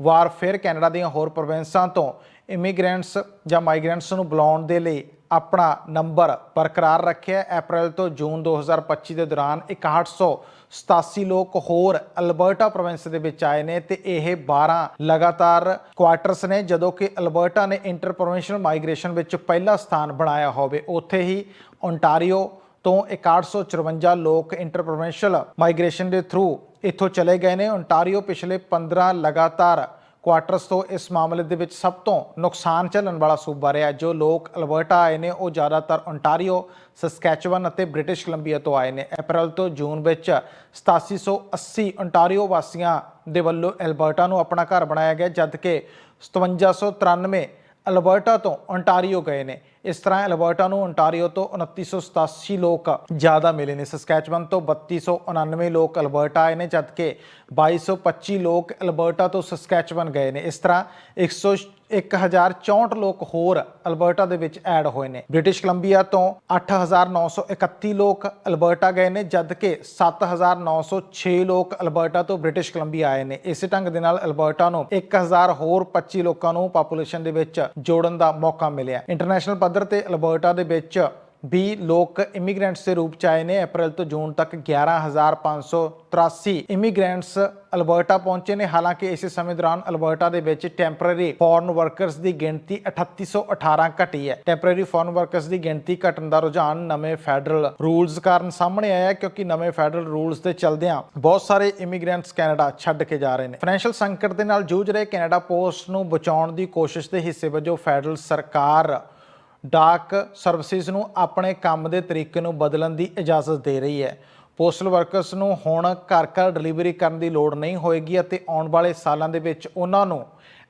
ਵਾਰ ਫਿਰ ਕੈਨੇਡਾ ਦੀਆਂ ਹੋਰ ਪ੍ਰੋਵਿੰਸਾਂ ਤੋਂ ਇਮੀਗ੍ਰੈਂਟਸ ਜਾਂ ਮਾਈਗ੍ਰੈਂਟਸ ਨੂੰ ਬੁਲਾਉਣ ਦੇ ਲਈ ਆਪਣਾ ਨੰਬਰ ਬਰਕਰਾਰ ਰੱਖਿਆ ਅਪ੍ਰੈਲ ਤੋਂ ਜੂਨ 2025 ਦੇ ਦੌਰਾਨ 6187 ਲੋਕ ਹੋਰ ਅਲਬਰਟਾ ਪ੍ਰੋਵਿੰਸ ਦੇ ਵਿੱਚ ਆਏ ਨੇ ਤੇ ਇਹ 12 ਲਗਾਤਾਰ ਕੁਆਟਰਸ ਨੇ, ਜਦੋਂ ਕਿ ਅਲਬਰਟਾ ਨੇ ਇੰਟਰ ਪ੍ਰੋਵਿੰਸ਼ੀਅਲ ਮਾਈਗ੍ਰੇਸ਼ਨ ਵਿੱਚ ਪਹਿਲਾ ਸਥਾਨ ਬਣਾਇਆ ਹੋਵੇ। ਉੱਥੇ ਹੀ ਓਨਟਾਰੀਓ ਤੋਂ 6154 ਲੋਕ ਇੰਟਰ ਪ੍ਰੋਵਿੰਸ਼ੀਅਲ ਮਾਈਗ੍ਰੇਸ਼ਨ ਦੇ ਥਰੂ ਇੱਥੋਂ ਚਲੇ ਗਏ ਨੇ। ਓਨਟਾਰੀਓ ਪਿਛਲੇ 15 ਲਗਾਤਾਰ ਕੁਆਟਰਸ ਤੋਂ ਇਸ ਮਾਮਲੇ ਦੇ ਵਿੱਚ ਸਭ ਤੋਂ ਨੁਕਸਾਨ ਝੱਲਣ ਵਾਲਾ ਸੂਬਾ ਰਿਹਾ ਜੋ ਲੋਕ ਅਲਬਰਟਾ ਆਏ ਨੇ, ਉਹ ਜ਼ਿਆਦਾਤਰ ਓਨਟਾਰੀਓ ਸਸਕੈਚਵਨ ਅਤੇ ਬ੍ਰਿਟਿਸ਼ ਕੋਲੰਬੀਆ ਤੋਂ ਆਏ ਨੇ। ਅਪ੍ਰੈਲ ਤੋਂ ਜੂਨ ਵਿੱਚ 8780 ਓਨਟਾਰੀਓ ਵਾਸੀਆਂ ਦੇ ਵੱਲੋਂ ਅਲਬਰਟਾ ਨੂੰ ਆਪਣਾ ਘਰ ਬਣਾਇਆ ਗਿਆ ਜਦ ਕਿ 5793 ਅਲਬਰਟਾ ਤੋਂ ਓਨਟਾਰੀਓ ਗਏ ਨੇ। ਇਸ ਤਰ੍ਹਾਂ ਅਲਬਰਟਾ ਨੂੰ ਓਨਟਾਰੀਓ ਤੋਂ 2987 ਲੋਕ ਜ਼ਿਆਦਾ ਮਿਲੇ ਨੇ। ਸਸਕੈਚਵਨ ਤੋਂ 3299 ਲੋਕ ਅਲਬਰਟਾ ਆਏ ਨੇ, ਜਦਕਿ 2225 ਲੋਕ ਅਲਬਰਟਾ ਤੋਂ ਸਸਕੈਚਵਨ ਗਏ ਨੇ। ਇਸ ਤਰ੍ਹਾਂ 100 1064 ਲੋਕ ਹੋਰ ਅਲਬਰਟਾ ਦੇ ਵਿੱਚ ਐਡ ਹੋਏ ਨੇ। ਬ੍ਰਿਟਿਸ਼ ਕੋਲੰਬੀਆ ਤੋਂ 8931 ਲੋਕ ਅਲਬਰਟਾ ਗਏ ਨੇ, ਜਦਕਿ 7906 ਲੋਕ ਅਲਬਰਟਾ ਤੋਂ ਬ੍ਰਿਟਿਸ਼ ਕੋਲੰਬੀਆ ਆਏ ਨੇ। ਇਸੇ ਢੰਗ ਦੇ ਨਾਲ ਅਲਬਰਟਾ ਨੂੰ 1000 ਹੋਰ 25 ਲੋਕਾਂ ਨੂੰ ਪਾਪੂਲੇਸ਼ਨ ਦੇ ਵਿੱਚ ਜੋੜਨ ਦਾ ਮੌਕਾ ਮਿਲਿਆ। ਇੰਟਰਨੈਸ਼ਨਲ ਪੱਧਰ ਤੇ ਅਲਬਰਟਾ ਦੇ ਵਿੱਚ ਵੀ ਲੋਕ ਇਮੀਗ੍ਰੈਂਟਸ ਦੇ ਰੂਪ ਚ ਆਏ ਨੇ। ਅਪ੍ਰੈਲ ਤੋਂ ਜੂਨ ਤੱਕ 11583 ਇਮੀਗ੍ਰੈਂਟਸ ਅਲਬਰਟਾ ਪਹੁੰਚੇ ਨੇ। ਹਾਲਾਂਕਿ ਇਸੇ ਸਮੇਂ ਦੌਰਾਨ ਅਲਬਰਟਾ ਦੇ ਵਿੱਚ ਟੈਂਪਰੇਰੀ ਫੋਰਨ ਵਰਕਰਸ ਦੀ ਗਿਣਤੀ 3818 ਘਟੀ ਹੈ। ਟੈਂਪਰੇਰੀ ਫੋਰਨ ਵਰਕਰਸ ਦੀ ਗਿਣਤੀ ਘਟਣ ਦਾ ਰੁਝਾਨ ਨਵੇਂ ਫੈਡਰਲ ਰੂਲਸ ਕਾਰਨ ਸਾਹਮਣੇ ਆਇਆ ਕਿਉਂਕਿ ਨਵੇਂ ਫੈਡਰਲ ਰੂਲਸ ਦੇ ਚਲਦਿਆਂ ਬਹੁਤ ਸਾਰੇ ਇਮੀਗ੍ਰੈਂਟਸ ਕੈਨੇਡਾ ਛੱਡ ਕੇ ਜਾ ਰਹੇ ਨੇ। ਫਾਈਨੈਂਸ਼ੀਅਲ ਸੰਕਟ ਦੇ ਨਾਲ ਜੂਝ ਰਹੇ ਕੈਨੇਡਾ ਪੋਸਟ ਨੂੰ ਬਚਾਉਣ ਦੀ ਕੋਸ਼ਿਸ਼ ਦੇ ਹਿੱਸੇ ਵਜੋਂ ਫੈਡਰਲ ਸਰਕਾਰ ਡਾਕ ਸਰਵਿਸਿਜ਼ ਨੂੰ ਆਪਣੇ ਕੰਮ ਦੇ ਤਰੀਕੇ ਨੂੰ ਬਦਲਣ ਦੀ ਇਜਾਜ਼ਤ ਦੇ ਰਹੀ ਹੈ। ਪੋਸਟਲ ਵਰਕਰਸ ਨੂੰ ਹੁਣ ਘਰ ਘਰ ਡਿਲੀਵਰੀ ਕਰਨ ਦੀ ਲੋੜ ਨਹੀਂ ਹੋਏਗੀ ਅਤੇ ਆਉਣ ਵਾਲੇ ਸਾਲਾਂ ਦੇ ਵਿੱਚ ਉਹਨਾਂ ਨੂੰ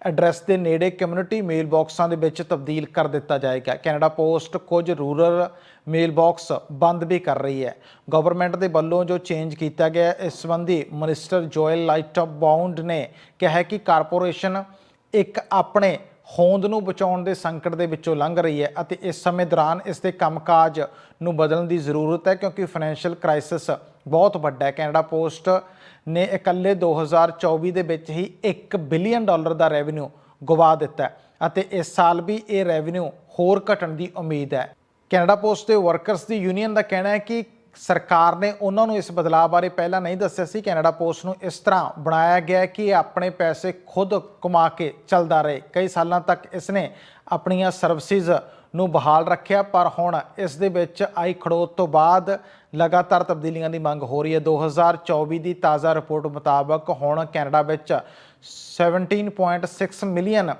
ਐਡਰੈਸ ਦੇ ਨੇੜੇ ਕਮਿਊਨਿਟੀ ਮੇਲ ਬਾਕਸਾਂ ਦੇ ਵਿੱਚ ਤਬਦੀਲ ਕਰ ਦਿੱਤਾ ਜਾਏਗਾ। ਕੈਨੇਡਾ ਪੋਸਟ ਕੁਝ ਰੂਰਲ ਮੇਲ ਬਾਕਸ ਬੰਦ ਵੀ ਕਰ ਰਹੀ ਹੈ। ਗਵਰਨਮੈਂਟ ਦੇ ਵੱਲੋਂ ਜੋ ਚੇਂਜ ਕੀਤਾ ਗਿਆ ਇਸ ਸੰਬੰਧੀ ਮਿਨਿਸਟਰ ਜੋਇਲ ਲਾਈਟਅਪ ਬਾਉਂਡ ਨੇ ਕਿਹਾ ਕਿ ਕਾਰਪੋਰੇਸ਼ਨ ਇੱਕ ਆਪਣੇ ਹੋਂਦ ਨੂੰ ਬਚਾਉਣ ਦੇ ਸੰਕਟ ਦੇ ਵਿੱਚੋਂ ਲੰਘ ਰਹੀ ਹੈ ਅਤੇ ਇਸ ਸਮੇਂ ਦੌਰਾਨ ਇਸ ਦੇ ਕੰਮਕਾਜ ਨੂੰ ਬਦਲਣ ਦੀ ਜ਼ਰੂਰਤ ਹੈ ਕਿਉਂਕਿ ਫਾਈਨੈਂਸ਼ੀਅਲ ਕ੍ਰਾਈਸਿਸ ਬਹੁਤ ਵੱਡਾ ਹੈ। ਕੈਨੇਡਾ ਪੋਸਟ ਨੇ ਇਕੱਲੇ 2024 ਦੇ ਵਿੱਚ ਹੀ 1 ਬਿਲੀਅਨ ਡਾਲਰ ਦਾ ਰੈਵਨਿਊ ਗਵਾ ਦਿੱਤਾ ਹੈ ਅਤੇ ਇਸ ਸਾਲ ਵੀ ਇਹ ਰੈਵਨਿਊ ਹੋਰ ਘਟਣ ਦੀ ਉਮੀਦ ਹੈ। ਕੈਨੇਡਾ ਪੋਸਟ ਦੇ ਵਰਕਰਸ ਦੀ ਯੂਨੀਅਨ ਦਾ ਕਹਿਣਾ ਹੈ ਕਿ ਸਰਕਾਰ ਨੇ ਉਹਨਾਂ ਨੂੰ ਇਸ ਬਦਲਾਅ ਬਾਰੇ ਪਹਿਲਾਂ ਨਹੀਂ ਦੱਸਿਆ ਸੀ। ਕੈਨੇਡਾ ਪੋਸਟ ਨੂੰ ਇਸ ਤਰ੍ਹਾਂ ਬਣਾਇਆ ਗਿਆ ਕਿ ਇਹ ਆਪਣੇ ਪੈਸੇ ਖੁਦ ਕਮਾ ਕੇ ਚੱਲਦਾ ਰਹੇ। ਕਈ ਸਾਲਾਂ ਤੱਕ ਇਸ ਨੇ ਆਪਣੀਆਂ ਸਰਵਿਸਿਜ਼ ਨੂੰ ਬਹਾਲ ਰੱਖਿਆ, ਪਰ ਹੁਣ ਇਸ ਦੇ ਵਿੱਚ ਆਈ ਖੜੋਤ ਤੋਂ ਬਾਅਦ ਲਗਾਤਾਰ ਤਬਦੀਲੀਆਂ ਦੀ ਮੰਗ ਹੋ ਰਹੀ ਹੈ। 2024 ਦੀ ਤਾਜ਼ਾ ਰਿਪੋਰਟ ਮੁਤਾਬਕ ਹੁਣ ਕੈਨੇਡਾ ਵਿੱਚ 17.6 ਮਿਲੀਅਨ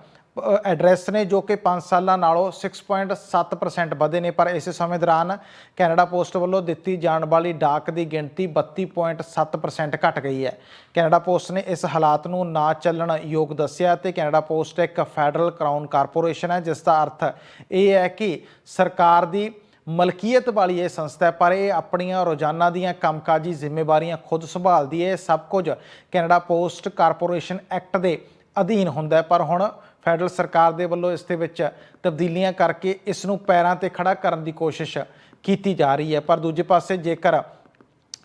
ਐਡਰੈਸ ਨੇ ਜੋ ਕਿ 5 ਸਾਲਾਂ ਨਾਲੋਂ 6.7% ਵਧੇ ਨੇ, ਪਰ ਇਸੇ ਸਮੇਂ ਦੌਰਾਨ ਕੈਨੇਡਾ ਪੋਸਟ ਵੱਲੋਂ ਦਿੱਤੀ ਜਾਣ ਵਾਲੀ ਡਾਕ ਦੀ ਗਿਣਤੀ 32.7% ਘਟ ਗਈ ਹੈ। ਕੈਨੇਡਾ ਪੋਸਟ ਨੇ ਇਸ ਹਾਲਾਤ ਨੂੰ ਨਾ ਚੱਲਣ ਯੋਗ ਦੱਸਿਆ ਤੇ ਕੈਨੇਡਾ ਪੋਸਟ ਇੱਕ ਫੈਡਰਲ ਕਰਾਊਨ ਕਾਰਪੋਰੇਸ਼ਨ ਹੈ, ਜਿਸ ਦਾ ਅਰਥ ਇਹ ਹੈ ਕਿ ਸਰਕਾਰ ਦੀ ਮਲਕੀਅਤ ਵਾਲੀ ਇਹ ਸੰਸਥਾ ਹੈ, ਪਰ ਇਹ ਆਪਣੀਆਂ ਰੋਜ਼ਾਨਾ ਦੀਆਂ ਕੰਮਕਾਜੀ ਜ਼ਿੰਮੇਵਾਰੀਆਂ ਖੁਦ ਸੰਭਾਲਦੀ ਹੈ। ਸਭ ਕੁਝ ਕੈਨੇਡਾ ਪੋਸਟ ਕਾਰਪੋਰੇਸ਼ਨ ਐਕਟ ਦੇ ਅਧੀਨ ਹੁੰਦਾ ਪਰ ਹੁਣ ਫੈਡਰਲ ਸਰਕਾਰ ਦੇ ਵੱਲੋਂ ਇਸ ਦੇ ਵਿੱਚ ਤਬਦੀਲੀਆਂ ਕਰਕੇ ਇਸ ਨੂੰ ਪੈਰਾਂ ਤੇ ਖੜਾ ਕਰਨ ਦੀ ਕੋਸ਼ਿਸ਼ ਕੀਤੀ ਜਾ ਰਹੀ ਹੈ। ਪਰ ਦੂਜੇ ਪਾਸੇ ਜੇਕਰ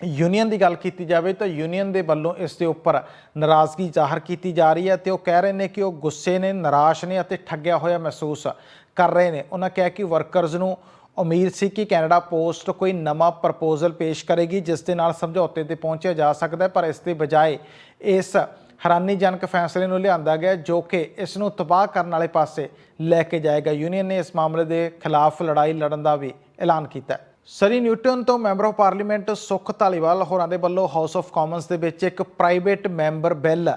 ਯੂਨੀਅਨ ਦੀ ਗੱਲ ਕੀਤੀ ਜਾਵੇ ਤਾਂ ਯੂਨੀਅਨ ਦੇ ਵੱਲੋਂ ਇਸ ਦੇ ਉੱਪਰ ਨਾਰਾਜ਼ਗੀ ਜ਼ਾਹਰ ਕੀਤੀ ਜਾ ਰਹੀ ਹੈ ਤੇ ਉਹ ਕਹਿ ਰਹੇ ਨੇ ਕਿ ਉਹ ਗੁੱਸੇ ਨੇ, ਨਿਰਾਸ਼ ਨੇ ਅਤੇ ਠੱਗਿਆ ਹੋਇਆ ਮਹਿਸੂਸ ਕਰ ਰਹੇ ਨੇ। ਉਹਨਾਂ ਕਿਹਾ ਕਿ ਵਰਕਰਜ਼ ਨੂੰ ਉਮੀਦ ਸੀ ਕਿ ਕੈਨੇਡਾ ਪੋਸਟ ਕੋਈ ਨਵਾਂ ਪ੍ਰਪੋਜ਼ਲ ਪੇਸ਼ ਕਰੇਗੀ, ਜਿਸ ਦੇ ਨਾਲ ਸਮਝੌਤੇ ਤੇ ਪਹੁੰਚਿਆ ਜਾ ਸਕਦਾ ਪਰ ਇਸ ਦੇ ਬਜਾਏ ਇਸ ਹੈਰਾਨੀਜਨਕ ਫੈਸਲੇ ਨੂੰ ਲਿਆਂਦਾ ਗਿਆ ਜੋ ਕਿ ਇਸ ਨੂੰ ਤਬਾਹ ਕਰਨ ਵਾਲੇ ਪਾਸੇ ਲੈ ਕੇ ਜਾਏਗਾ। ਯੂਨੀਅਨ ਨੇ ਇਸ ਮਾਮਲੇ ਦੇ ਖਿਲਾਫ ਲੜਾਈ ਲੜਨ ਦਾ ਵੀ ਐਲਾਨ ਕੀਤਾ। ਸਰੀ ਨਿਊਟਨ ਤੋਂ member of parliament Sukh Dhaliwal ਹੋਰਾਂ ਦੇ ਵੱਲੋਂ ਹਾਊਸ ਆਫ ਕਾਮਨਸ ਦੇ ਵਿੱਚ ਇੱਕ private member bill